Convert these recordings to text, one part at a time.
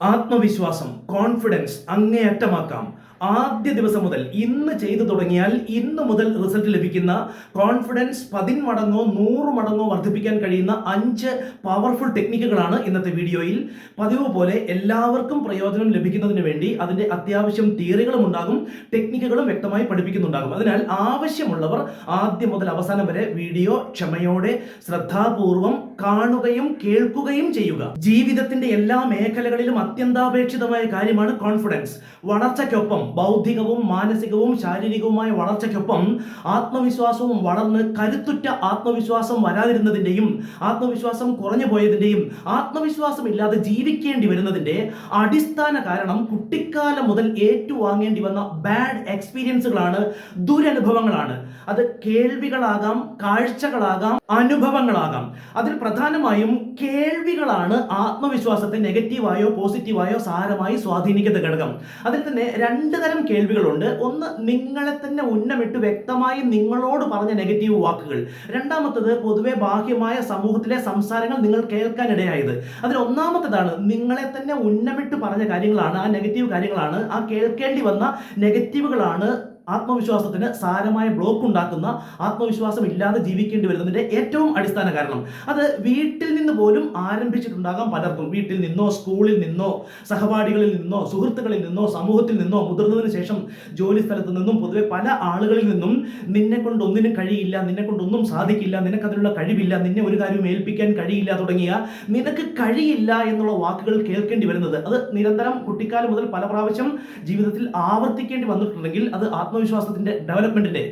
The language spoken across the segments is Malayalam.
ആത്മവിശ്വാസം കോൺഫിഡൻസ് അങ്ങേയറ്റമാക്കാം. ആദ്യ ദിവസം മുതൽ ഇന്ന് ചെയ്തു തുടങ്ങിയാൽ ഇന്ന് മുതൽ റിസൾട്ട് ലഭിക്കുന്ന കോൺഫിഡൻസ് പതിന്മടങ്ങോ നൂറ് മടങ്ങോ വർദ്ധിപ്പിക്കാൻ കഴിയുന്ന അഞ്ച് പവർഫുൾ ടെക്നിക്കുകളാണ് ഇന്നത്തെ വീഡിയോയിൽ. പതിവ് പോലെ എല്ലാവർക്കും പ്രയോജനം ലഭിക്കുന്നതിന് വേണ്ടി അതിന്റെ അത്യാവശ്യം തിയറികളും ഉണ്ടാകും ടെക്നിക്കുകളും വ്യക്തമായി പഠിപ്പിക്കുന്നുണ്ടാകും. അതിനാൽ ആവശ്യമുള്ളവർ ആദ്യം മുതൽ അവസാനം വരെ വീഡിയോ ക്ഷമയോടെ ശ്രദ്ധാപൂർവം കാണുകയും കേൾക്കുകയും ചെയ്യുക. ജീവിതത്തിന്റെ എല്ലാ മേഖലകളിലും അത്യന്താപേക്ഷിതമായ കാര്യമാണ് കോൺഫിഡൻസ് വളർച്ചയ്ക്കൊപ്പം ബൗദ്ധികവും മാനസികവും ശാരീരികവുമായ വളർച്ചയ്ക്കൊപ്പം ആത്മവിശ്വാസവും വളർന്ന് കരുത്തുറ്റ ആത്മവിശ്വാസം വരാതിരുന്നതിന്റെയും ആത്മവിശ്വാസം കുറഞ്ഞു പോയതിന്റെയും ആത്മവിശ്വാസം ഇല്ലാതെ ജീവിക്കേണ്ടി വരുന്നതിന്റെ അടിസ്ഥാന കാരണം കുട്ടിക്കാലം മുതൽ ഏറ്റുവാങ്ങേണ്ടി വന്ന ബാഡ് എക്സ്പീരിയൻസുകളാണ് ദുരനുഭവങ്ങളാണ്. അത് കേൾവികളാകാം കാഴ്ചകളാകാം അനുഭവങ്ങളാകാം. അതിൽ പ്രധാനമായും കേൾവികളാണ് ആത്മവിശ്വാസത്തെ നെഗറ്റീവായോ പോസിറ്റീവായോ സാരമായി സ്വാധീനിക്കുന്ന ഘടകം. അതിൽ തന്നെ രണ്ട് തരം കേൾവികളുണ്ട്. ഒന്ന് നിങ്ങളെ തന്നെ ഉന്നമിട്ട് വ്യക്തമായി നിങ്ങളോട് പറഞ്ഞ നെഗറ്റീവ് വാക്കുകൾ. രണ്ടാമത്തത് പൊതുവെ ബാഹ്യമായ സമൂഹത്തിലെ സംസാരങ്ങൾ നിങ്ങൾ കേൾക്കാനിടയായത് അതിൽ ഒന്നാമത്തതാണ് നിങ്ങളെ തന്നെ ഉന്നമിട്ട് പറഞ്ഞ കാര്യങ്ങളാണ് ആ നെഗറ്റീവ് കാര്യങ്ങളാണ് ആ കേൾക്കേണ്ടി വന്ന നെഗറ്റീവുകളാണ് ആത്മവിശ്വാസത്തിന് സാരമായ ബ്ലോക്ക് ഉണ്ടാക്കുന്ന ആത്മവിശ്വാസം ഇല്ലാതെ ജീവിക്കേണ്ടി വരുന്നതിന്റെ ഏറ്റവും അടിസ്ഥാന കാരണം. അത് വീട്ടിൽ നിന്ന് പോലും ആരംഭിച്ചിട്ടുണ്ടാകാം പലർക്കും. വീട്ടിൽ നിന്നോ സ്കൂളിൽ നിന്നോ സഹപാഠികളിൽ നിന്നോ സുഹൃത്തുക്കളിൽ നിന്നോ സമൂഹത്തിൽ നിന്നോ മുതിർന്നതിന് ശേഷം ജോലി സ്ഥലത്ത് നിന്നും പൊതുവെ പല ആളുകളിൽ നിന്നും നിന്നെ കൊണ്ട് ഒന്നിനും കഴിയില്ല നിന്നെ കൊണ്ടൊന്നും സാധിക്കില്ല നിനക്ക് അതിനുള്ള കഴിവില്ല നിന്നെ ഒരു കാര്യം ഏൽപ്പിക്കാൻ കഴിയില്ല തുടങ്ങിയ നിനക്ക് കഴിയില്ല എന്നുള്ള വാക്കുകൾ കേൾക്കേണ്ടി വരുന്നത്. അത് നിരന്തരം കുട്ടിക്കാലം മുതൽ പല പ്രാവശ്യം ജീവിതത്തിൽ ആവർത്തിക്കേണ്ടി വന്നിട്ടുണ്ടെങ്കിൽ അത് ആത്മവിശ്വാസത്തിന്റെ ഡെവലപ്മെന്റിന്റെ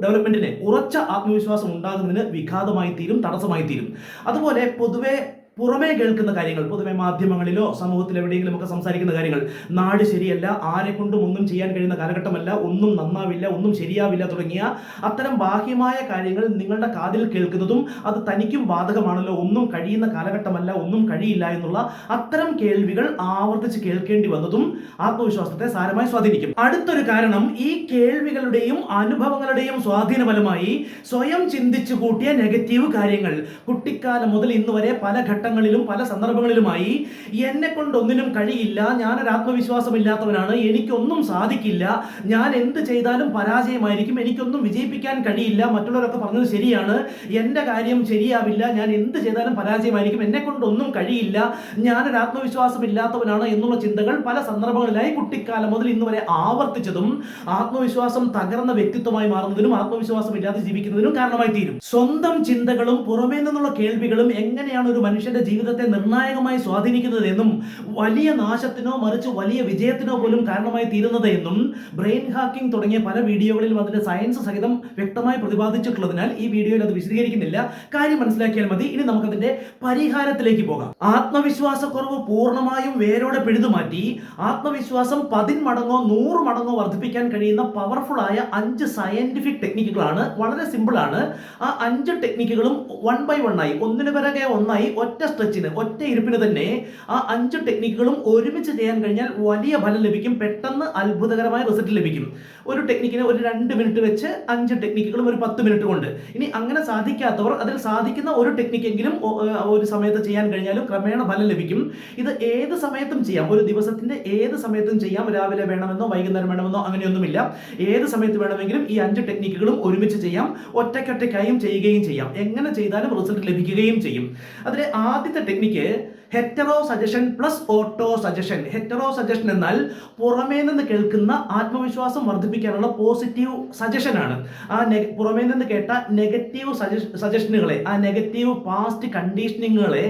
ഡെവലപ്മെന്റിനെ ഉറച്ച ആത്മവിശ്വാസം ഉണ്ടാകുന്നതിന് വിഘാതമായി തീരും തടസ്സമായി തീരും അതുപോലെ പൊതുവെ പുറമേ കേൾക്കുന്ന കാര്യങ്ങൾ പൊതുവെ മാധ്യമങ്ങളിലോ സമൂഹത്തിൽ എവിടെയെങ്കിലും ഒക്കെ സംസാരിക്കുന്ന കാര്യങ്ങൾ. നാട് ശരിയല്ല ആരെ കൊണ്ടും ഒന്നും ചെയ്യാൻ കഴിയുന്ന കാലഘട്ടമല്ല ഒന്നും നന്നാവില്ല ഒന്നും ശരിയാവില്ല തുടങ്ങിയ അത്തരം ബാഹ്യമായ കാര്യങ്ങൾ നിങ്ങളുടെ കാതിൽ കേൾക്കുന്നതും അത് തനിക്കും ബാധകമാണല്ലോ ഒന്നും കഴിയുന്ന കാലഘട്ടമല്ല ഒന്നും കഴിയില്ല എന്നുള്ള അത്തരം കേൾവികൾ ആവർത്തിച്ച് കേൾക്കേണ്ടി വന്നതും ആത്മവിശ്വാസത്തെ സാരമായി സ്വാധീനിക്കും. അടുത്തൊരു കാരണം ഈ കേൾവികളുടെയും അനുഭവങ്ങളുടെയും സ്വാധീന ഫലമായി സ്വയം ചിന്തിച്ചു കൂട്ടിയ നെഗറ്റീവ് കാര്യങ്ങൾ. കുട്ടിക്കാലം മുതൽ ഇന്ന് വരെ പല ഘട്ടങ്ങളിലും പല സന്ദർഭങ്ങളിലുമായി എന്നെ കൊണ്ടൊന്നിനും കഴിയില്ല ഞാനൊരു ആത്മവിശ്വാസമില്ലാത്തവനാണ് എനിക്കൊന്നും സാധിക്കില്ല ഞാൻ എന്ത് ചെയ്താലും പരാജയമായിരിക്കും എനിക്കൊന്നും വിജയിപ്പിക്കാൻ കഴിയില്ല മറ്റുള്ളവരൊക്കെ പറഞ്ഞത് ശരിയാണ് എന്റെ കാര്യം ശരിയാവില്ല ഞാൻ എന്ത് ചെയ്താലും പരാജയമായിരിക്കും എന്നെ കൊണ്ടൊന്നും കഴിയില്ല ഞാനൊരു ആത്മവിശ്വാസമില്ലാത്തവനാണ് എന്നുള്ള ചിന്തകൾ പല സന്ദർഭങ്ങളിലായി കുട്ടിക്കാലം മുതൽ ഇന്ന് വരെ ആവർത്തിച്ചതും ആത്മവിശ്വാസം തകർന്ന വ്യക്തിത്വമായി മാറുന്നതിനും ആത്മവിശ്വാസം ഇല്ലാതെ ജീവിക്കുന്നതിനും കാരണമായി തീരും സ്വന്തം ചിന്തകളും പുറമേ നിന്നുള്ള കേൾവികളും എങ്ങനെയാണ് ഒരു മനുഷ്യന്റെ ജീവിതത്തെ നിർണായകമായി സ്വാധീനിക്കുന്നത് എന്നും വലിയ നാശത്തിനോ മറിച്ച് വലിയ വിജയത്തിനോ പോലും കാരണമായി തീരുന്നത് എന്നും ബ്രെയിൻ ഹാക്കിംഗ് തുടങ്ങിയ പല വീഡിയോകളിലും അതിന്റെ സയൻസ് സഹിതം വ്യക്തമായി പ്രതിപാദിച്ചിട്ടുള്ളതിനാൽ ഈ വീഡിയോയിൽ അത് വിശദീകരിക്കുന്നില്ല. കാര്യം മനസ്സിലാക്കിയാൽ മതി. ഇനി നമുക്കതിന്റെ പരിഹാരത്തിലേക്ക് പോകാം. ആത്മവിശ്വാസക്കുറവ് പൂർണമായും വേരോടെ പിഴുതുമാറ്റി ആത്മവിശ്വാസം പതിന്മടങ്ങോ നൂറ് മടങ്ങോ വർദ്ധിപ്പിക്കാൻ കഴിയുന്ന പവർഫുൾ ആയ അഞ്ച് സയന്റിഫിക് ടെക്നിക്കുകളാണ് വളരെ സിമ്പിൾ ആണ്. ആ അഞ്ച് ടെക്നിക്കുകളും വൺ ബൈ വൺ ആയി ഒന്നിനു പിറകെ ഒന്നായി ഒറ്റ സ്ട്രെച്ചിന് ഒറ്റ ഇരിപ്പിന് തന്നെ ആ അഞ്ച് ടെക്നിക്കുകളും ഒരുമിച്ച് ചെയ്യാൻ കഴിഞ്ഞാൽ വലിയ ഫലം ലഭിക്കും. പെട്ടെന്ന് അത്ഭുതകരമായ റിസൾട്ട് ലഭിക്കും. ഒരു ടെക്നിക്കിന് ഒരു രണ്ട് മിനിറ്റ് വെച്ച് അഞ്ച് ടെക്നിക്കുകളും ഒരു പത്ത് മിനിറ്റ് കൊണ്ട്. ഇനി അങ്ങനെ സാധിക്കാത്തവർ അതിൽ സാധിക്കുന്ന ഒരു ടെക്നിക്കെങ്കിലും ഒരു സമയത്ത് ചെയ്യാൻ കഴിഞ്ഞാലും ക്രമേണ ഫലം ലഭിക്കും. ഇത് ഏത് സമയത്തും ചെയ്യാം. ഒരു ദിവസത്തിന്റെ ഏത് സമയത്തും ചെയ്യാം. രാവിലെ വേണമെന്നോ വൈകുന്നേരം വേണമെന്നോ അങ്ങനെയൊന്നുമില്ല. ഏത് സമയത്ത് വേണമെങ്കിലും ഈ അഞ്ച് ടെക്നിക്കുകളും ഒരുമിച്ച് ചെയ്യാം. ഒറ്റയ്ക്കൊറ്റയ്ക്കായും ചെയ്യുകയും ചെയ്യാം. എങ്ങനെ ചെയ്താലും റിസൾട്ട് ലഭിക്കുകയും ചെയ്യും. അതിലെ ആദ്യത്തെ technique heterosuggestion plus autosuggestion heterosuggestion എന്നാൽ പുറമേ നിന്ന് കേൾക്കുന്ന ആത്മവിശ്വാസം വർദ്ധിപ്പിക്കാനുള്ള പോസിറ്റീവ് സജഷൻ ആണ്. ആ പുറമേ നിന്ന് കേട്ട നെഗറ്റീവ് സജഷനുകളെ ആ നെഗറ്റീവ് പാസ്റ്റ് കണ്ടീഷനിങ്ങുകളെ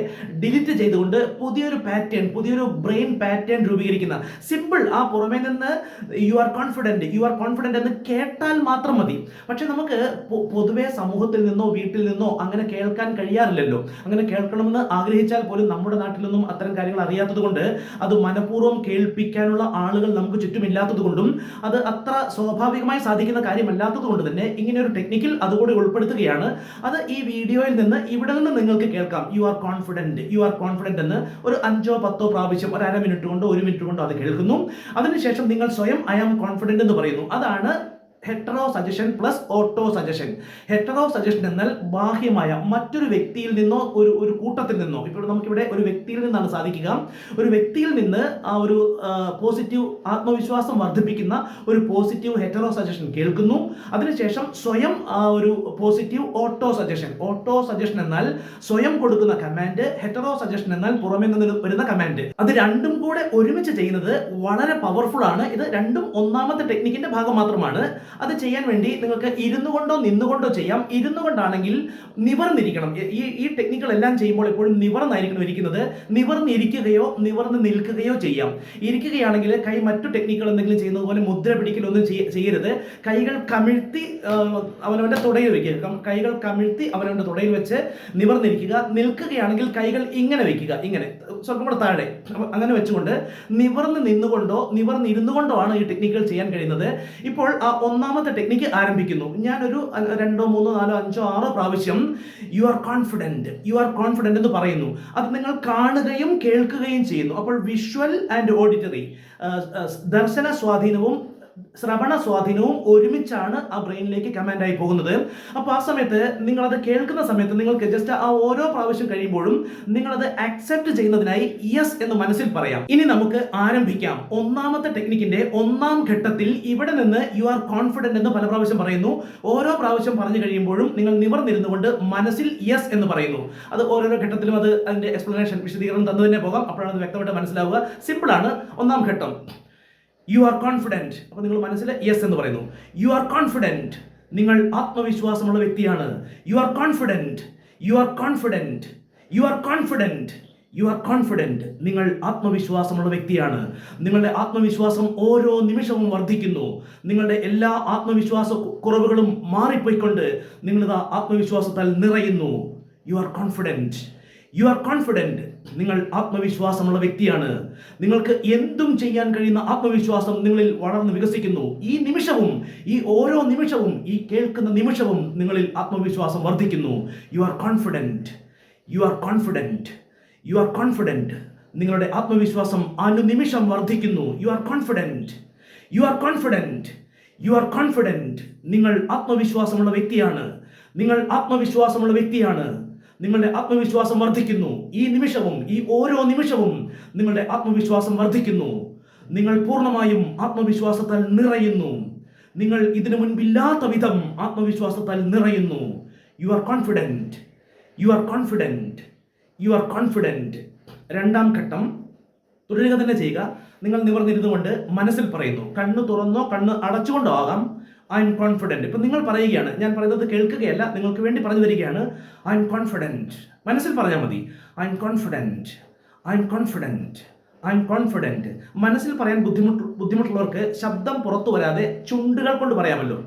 ഡിലീറ്റ് ചെയ്തുകൊണ്ട് പുതിയൊരു പാറ്റേൺ പുതിയൊരു ബ്രെയിൻ പാറ്റേൺ രൂപീകരിക്കുന്ന. സിമ്പിൾ ആ പുറമേ നിന്ന് you are confident you are confident എന്ന് കേട്ടാൽ മാത്രം മതി. പക്ഷെ നമുക്ക് പൊതുവെ സമൂഹത്തിൽ നിന്നോ വീട്ടിൽ നിന്നോ അങ്ങനെ കേൾക്കാൻ കഴിയാറില്ലല്ലോ. അങ്ങനെ കേൾക്കണമെന്ന് ആഗ്രഹിച്ചാൽ പോലും നമ്മുടെ നാട്ടിലൊന്നും അത്തരം കാര്യങ്ങൾ അറിയാത്തത് കൊണ്ട് അത് മനഃപൂർവം കേൾപ്പിക്കാനുള്ള ആളുകൾ നമുക്ക് ചുറ്റുമില്ലാത്തത് കൊണ്ടും അത് അത്ര സ്വാഭാവികമായി സാധിക്കുന്ന കാര്യമല്ലാത്തത് കൊണ്ട് തന്നെ ഇങ്ങനെ ഒരു ടെക്നിക്കിൽ അതുകൂടി ഉൾപ്പെടുത്തുകയാണ്. അത് ഈ വീഡിയോയിൽ നിന്ന് ഇവിടെ നിന്ന് നിങ്ങൾക്ക് കേൾക്കാം. You are confident you are confident എന്ന് ഒരു അഞ്ചോ പത്തോ പ്രാവശ്യം ഒരു അര മിനിറ്റ് കൊണ്ടോ ഒരു മിനിറ്റ് കൊണ്ടോ അത് കേൾക്കുന്നു. അതിനുശേഷം നിങ്ങൾ സ്വയം ഐ ആം കോൺഫിഡന്റ് എന്ന് പറയുന്നു. അതാണ് hetero suggestion plus auto suggestion hetero suggestion എന്നാൽ ബാഹ്യമായ മറ്റൊരു വ്യക്തിയിൽ നിന്നോ ഒരു ഒരു കൂട്ടത്തിൽ നിന്നോ. ഇപ്പോൾ നമുക്കിവിടെ ഒരു വ്യക്തിയിൽ നിന്നാണ് സാധിക്കുക. ഒരു വ്യക്തിയിൽ നിന്ന് ആ ഒരു പോസിറ്റീവ് ആത്മവിശ്വാസം വർദ്ധിപ്പിക്കുന്ന ഒരു പോസിറ്റീവ് ഹെറ്ററോ സജഷൻ കേൾക്കുന്നു. അതിനുശേഷം സ്വയം ആ ഒരു positive auto suggestion auto suggestion എന്നാൽ സ്വയം കൊടുക്കുന്ന കമാൻഡ് ഹെറ്ററോ സജഷൻ എന്നാൽ പുറമെ നിന്ന് വരുന്ന കമാൻഡ് അത് രണ്ടും കൂടെ ഒരുമിച്ച് ചെയ്യുന്നത് വളരെ പവർഫുൾ ആണ്. ഇത് രണ്ടും ഒന്നാമത്തെ ടെക്നിക്കിന്റെ ഭാഗം മാത്രമാണ്. അത് ചെയ്യാൻ വേണ്ടി നിങ്ങൾക്ക് ഇരുന്നു കൊണ്ടോ നിന്നുകൊണ്ടോ ചെയ്യാം. ഇരുന്നു കൊണ്ടാണെങ്കിൽ നിവർന്നിരിക്കണം. ഈ ഈ ടെക്നിക്കുകളെല്ലാം ചെയ്യുമ്പോൾ എപ്പോഴും നിവർന്നായിരിക്കണം ഇരിക്കുന്നത്. നിവർന്നിരിക്കുകയോ നിവർന്ന് നിൽക്കുകയോ ചെയ്യാം. ഇരിക്കുകയാണെങ്കിൽ കൈ മറ്റു ടെക്നിക്കുകൾ എന്തെങ്കിലും ചെയ്യുന്നത് പോലെ മുദ്ര പിടിക്കലൊന്നും ചെയ്യ- ചെയ്യരുത്. കൈകൾ കമിഴ്ത്തി അവനവന്റെ തുടയിൽ വയ്ക്കുക കൈകൾ കമിഴ്ത്തി അവനവന്റെ തുടയിൽ വെച്ച് നിവർന്നിരിക്കുക. നിൽക്കുകയാണെങ്കിൽ കൈകൾ ഇങ്ങനെ വയ്ക്കുക ഇങ്ങനെ. സ്വല്പം കൂടെ താഴെ. അങ്ങനെ വെച്ചുകൊണ്ട് നിവർന്ന് നിന്നുകൊണ്ടോ നിവർന്നിരുന്നുകൊണ്ടോ ആണ് ഈ ടെക്നിക്കുകൾ ചെയ്യാൻ കഴിയുന്നത്. ഇപ്പോൾ ആ ഒന്നാമത്തെ ടെക്നിക്ക് ആരംഭിക്കുന്നു. ഞാനൊരു രണ്ടോ മൂന്നോ നാലോ അഞ്ചോ ആറോ പ്രാവശ്യം you are confident you are confident എന്ന് പറയുന്നു. അത് നിങ്ങൾ കാണുകയും കേൾക്കുകയും ചെയ്യുന്നു. അപ്പോൾ വിഷ്വൽ ആൻഡ് ഓഡിറ്ററി ദർശന സ്വാധീനവും ശ്രവണ സ്വാധീനവും ഒരുമിച്ചാണ് ആ ബ്രെയിനിലേക്ക് കമാൻഡായി പോകുന്നത്. അപ്പോൾ ആ സമയത്ത് നിങ്ങളത് കേൾക്കുന്ന സമയത്ത് നിങ്ങൾക്ക് ജസ്റ്റ് ആ ഓരോ പ്രാവശ്യം കഴിയുമ്പോഴും നിങ്ങളത് അക്സെപ്റ്റ് ചെയ്യുന്നതിനായി യെസ് എന്ന് മനസ്സിൽ പറയാം. ഇനി നമുക്ക് ആരംഭിക്കാം. ഒന്നാമത്തെ ടെക്നിക്കിന്റെ ഒന്നാം ഘട്ടത്തിൽ ഇവിടെ നിന്ന് യു ആർ കോൺഫിഡന്റ് എന്ന് പല പ്രാവശ്യം പറയുന്നു. ഓരോ പ്രാവശ്യം പറഞ്ഞു കഴിയുമ്പോഴും നിങ്ങൾ നിവർന്നിരുന്നു കൊണ്ട് മനസ്സിൽ യെസ് എന്ന് പറയുന്നു. അത് ഓരോരോ ഘട്ടത്തിലും അത് അതിന്റെ എക്സ്പ്ലനേഷൻ വിശദീകരണം തന്നു തന്നെ പോകാം. അപ്പോഴാണ് അത് വ്യക്തമായിട്ട് മനസ്സിലാവുക. സിമ്പിളാണ് ഒന്നാം ഘട്ടം. യു ആർ കോൺഫിഡന്റ് അപ്പോൾ നിങ്ങൾ മനസ്സിൽ യെസ് എന്ന് പറയുന്നു. യു ആർ കോൺഫിഡന്റ് നിങ്ങൾ ആത്മവിശ്വാസമുള്ള വ്യക്തിയാണ്. You are confident you are confident you are confident you are confident നിങ്ങൾ ആത്മവിശ്വാസമുള്ള വ്യക്തിയാണ്. നിങ്ങളുടെ ആത്മവിശ്വാസം ഓരോ നിമിഷവും വർദ്ധിക്കുന്നു. നിങ്ങളുടെ എല്ലാ ആത്മവിശ്വാസ കുറവുകളും മാറിപ്പോയിക്കൊണ്ട് നിങ്ങളിതാ ആത്മവിശ്വാസത്താൽ നിറയുന്നു. You are confident you are confident നിങ്ങൾ ആത്മവിശ്വാസമുള്ള വ്യക്തിയാണ്. നിങ്ങൾക്ക് എന്തും ചെയ്യാൻ കഴിയുന്ന ആത്മവിശ്വാസം നിങ്ങളിൽ വളർന്ന് വികസിക്കുന്നു. ഈ നിമിഷവും ഈ ഓരോ നിമിഷവും ഈ കേൾക്കുന്ന നിമിഷവും നിങ്ങളിൽ ആത്മവിശ്വാസം വർദ്ധിക്കുന്നു. You are confident you are confident you are confident നിങ്ങളുടെ ആത്മവിശ്വാസം അനുനിമിഷം വർദ്ധിക്കുന്നു. You are confident you are confident you are confident നിങ്ങൾ ആത്മവിശ്വാസമുള്ള വ്യക്തിയാണ്. നിങ്ങൾ ആത്മവിശ്വാസമുള്ള വ്യക്തിയാണ്. നിങ്ങളുടെ ആത്മവിശ്വാസം വർദ്ധിക്കുന്നു. ഈ നിമിഷവും ഈ ഓരോ നിമിഷവും നിങ്ങളുടെ ആത്മവിശ്വാസം വർദ്ധിക്കുന്നു. നിങ്ങൾ പൂർണമായും ആത്മവിശ്വാസത്താൽ നിറയുന്നു. നിങ്ങൾ ഇതിനു മുൻപില്ലാത്ത വിധം ആത്മവിശ്വാസത്താൽ നിറയുന്നു. You are confident you are confident you are confident രണ്ടാം ഘട്ടം. തുടരുക തന്നെ ചെയ്യുക. നിങ്ങൾ നിവർന്നിരുന്നു കൊണ്ട് മനസ്സിൽ പറയുന്നു. കണ്ണ് തുറന്നോ കണ്ണ് അടച്ചുകൊണ്ടോ ആകാം. ഐ എം കോൺഫിഡന്റ് ഇപ്പം നിങ്ങൾ പറയുകയാണ് ഞാൻ പറയുന്നത് കേൾക്കുകയല്ല നിങ്ങൾക്ക് വേണ്ടി പറഞ്ഞു തരികയാണ് ഐ എം കോൺഫിഡന്റ് മനസ്സിൽ പറഞ്ഞാൽ മതി. I am confident I am confident I am confident മനസ്സിൽ പറയാൻ ബുദ്ധിമുട്ട് ബുദ്ധിമുട്ടുള്ളവർക്ക് ശബ്ദം പുറത്തു വരാതെ ചുണ്ടുകൾ കൊണ്ട് പറയാമല്ലോ.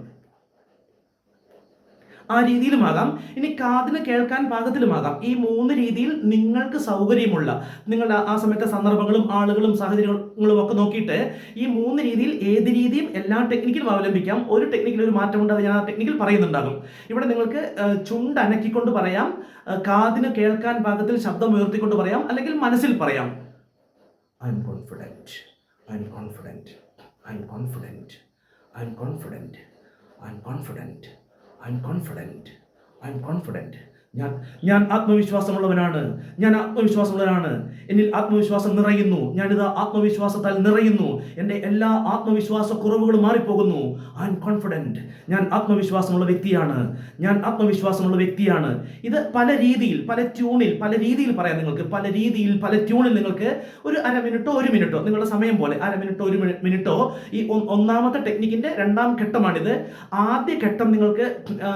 ആ രീതിയിലുമാകാം. ഇനി കാതിന് കേൾക്കാൻ പാകത്തിലുമാകാം. ഈ മൂന്ന് രീതിയിൽ നിങ്ങൾക്ക് സൗകര്യമുള്ള നിങ്ങളുടെ ആ- സമയത്തെ സന്ദർഭങ്ങളും ആളുകളും സാഹചര്യങ്ങളും ഒക്കെ നോക്കിയിട്ട് ഈ മൂന്ന് രീതിയിൽ ഏത് രീതിയും എല്ലാ ടെക്നിക്കിലും അവലംബിക്കാം. ഒരു ടെക്നിക്കിൽ ഒരു മാറ്റം ഉണ്ടാകും ഞാൻ ആ ടെക്നിക്കിൽ പറയുന്നുണ്ടാകും. ഇവിടെ നിങ്ങൾക്ക് ചുണ്ട് അനക്കിക്കൊണ്ട് പറയാം. കാതിന് കേൾക്കാൻ പാകത്തിൽ ശബ്ദം ഉയർത്തിക്കൊണ്ട് പറയാം. അല്ലെങ്കിൽ മനസ്സിൽ പറയാം. I am confident I am confident I am confident I am confident I am confident I am confident I am confident ഞാൻ ഞാൻ ആത്മവിശ്വാസമുള്ളവനാണ്. ഞാൻ ആത്മവിശ്വാസമുള്ളവനാണ്. എന്നിൽ ആത്മവിശ്വാസം നിറയുന്നു. ഞാനിത് ആത്മവിശ്വാസത്താൽ നിറയുന്നു. എന്റെ എല്ലാ ആത്മവിശ്വാസ കുറവുകളും മാറിപ്പോകുന്നു. ഐ എം കോൺഫിഡന്റ് ഞാൻ ആത്മവിശ്വാസമുള്ള വ്യക്തിയാണ്. ഞാൻ ആത്മവിശ്വാസമുള്ള വ്യക്തിയാണ്. ഇത് പല രീതിയിൽ പല ട്യൂണിൽ പല രീതിയിൽ പറയാം നിങ്ങൾക്ക്. പല രീതിയിൽ പല ട്യൂണിൽ നിങ്ങൾക്ക് ഒരു അര മിനിറ്റോ ഒരു മിനിറ്റോ നിങ്ങളുടെ സമയം പോലെ അര മിനിറ്റോ ഒരു മിനിറ്റോ ഈ ഒന്നാമത്തെ ടെക്നിക്കിന്റെ രണ്ടാം ഘട്ടമാണിത്. ആദ്യ ഘട്ടം നിങ്ങൾക്ക്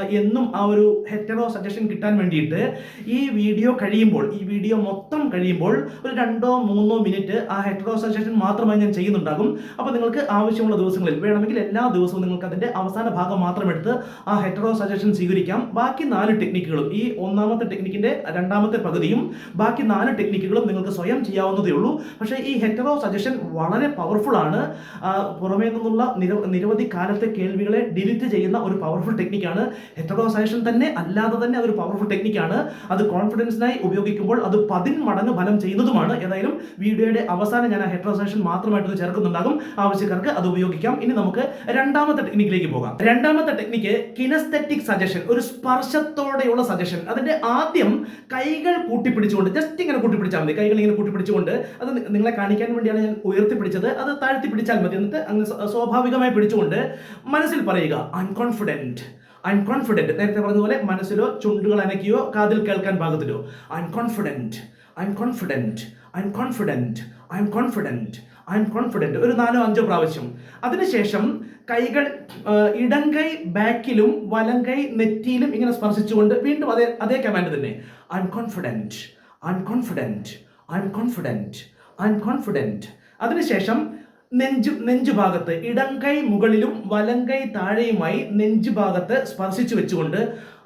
എന്നും ആ ഒരു ഹെറ്ററോ സജഷൻ കിട്ടാൻ വേണ്ടിയിട്ട് ഈ വീഡിയോ കഴിയുമ്പോൾ ഈ വീഡിയോ മൊത്തം കഴിയുമ്പോൾ ഒരു രണ്ടോ മൂന്നോ മിനിറ്റ് ആ ഹെറ്ററോസൈസേഷൻ മാത്രമായി ഞാൻ ചെയ്യുന്നുണ്ടാകും. അപ്പോൾ നിങ്ങൾക്ക് ആവശ്യമുള്ള ദിവസങ്ങളിൽ വേണമെങ്കിൽ എല്ലാ ദിവസവും നിങ്ങൾക്ക് അതിന്റെ അവസാന ഭാഗം മാത്രം എടുത്ത് ആ ഹെറ്ററോസൈസേഷൻ സ്വീകരിക്കാം. ബാക്കി നാല് ടെക്നിക്കുകളും ഈ ഒന്നാമത്തെ ടെക്നിക്കിന്റെ രണ്ടാമത്തെ പകുതിയും ബാക്കി നാല് ടെക്നിക്കുകളും നിങ്ങൾക്ക് സ്വയം ചെയ്യാവുന്നതേ ഉള്ളൂ. പക്ഷേ ഈ ഹെറ്ററോ സജഷൻ വളരെ പവർഫുൾ ആണ്. പുറമേ നിന്നുള്ള നിര- നിരവധി കാലത്തെ കേൾവികളെ ഡിലീറ്റ് ചെയ്യുന്ന ഒരു പവർഫുൾ ടെക്നിക്കാണ് ഹെറ്ററോ സജഷൻ തന്നെ അല്ലാതെ തന്നെ അതൊരു പവർഫുൾ ടെക്നിക്കാണ് അത് കോൺഫിഡൻസിനായി ഉപയോഗിക്കുമ്പോൾ അത് പതിന്മടങ്ങ് ഫലം ചെയ്യുന്നതുമാണ്. ഏതായാലും വീഡിയോയുടെ അവസാനം ഞാൻ ആ ഹെട്രോസേഷൻ മാത്രമായിട്ട് ചേർക്കുന്നുണ്ടാകും. ആവശ്യക്കാർക്ക് അത് ഉപയോഗിക്കാം. ഇനി നമുക്ക് രണ്ടാമത്തെ ടെക്നിക്കിലേക്ക് പോകാം. രണ്ടാമത്തെ ടെക്നിക്ക് കിനസ്തെറ്റിക് സജഷൻ ഒരു സ്പർശത്തോടെയുള്ള സജഷൻ അതിന്റെ ആദ്യം കൈകൾ കൂട്ടിപ്പിടിച്ചുകൊണ്ട് ജസ്റ്റ് ഇങ്ങനെ കൂട്ടിപ്പിടിച്ചാൽ മതി. കൈകൾ ഇങ്ങനെ കൂട്ടിപ്പിടിച്ചുകൊണ്ട് അത് നിങ്ങളെ കാണിക്കാൻ വേണ്ടിയാണ് ഞാൻ ഉയർത്തിപ്പിടിച്ചത്. അത് താഴ്ത്തി പിടിച്ചാൽ മതി. എന്നിട്ട് അങ്ങ് സ്വാഭാവികമായി പിടിച്ചുകൊണ്ട് മനസ്സിൽ പറയുക അൺകോൺഫിഡന്റ് അൺകോൺഫിഡന്റ് നേരത്തെ പറഞ്ഞതുപോലെ മനസ്സിലോ ചുണ്ടുകൾ അനക്കിയോ കാതിൽ കേൾക്കാൻ പാകത്തിലോ I am confident I am confident I am confident ഒരു നാലോ അഞ്ചോ പ്രാവശ്യം അതിനുശേഷം കൈകൾ ഇടം കൈ ബാക്കിലും വലം കൈ നെറ്റിയിലും ഇങ്ങനെ സ്പർശിച്ചുകൊണ്ട് വീണ്ടും അതേ അതേ കമാൻഡ് തന്നെ I am confident I am confident I am confident I am confident അതിനുശേഷം നെഞ്ചു നെഞ്ചുഭാഗത്ത് ഇടംകൈ മുകളിലും വലം കൈ താഴെയുമായി നെഞ്ചുഭാഗത്ത് സ്പർശിച്ചു വെച്ചുകൊണ്ട്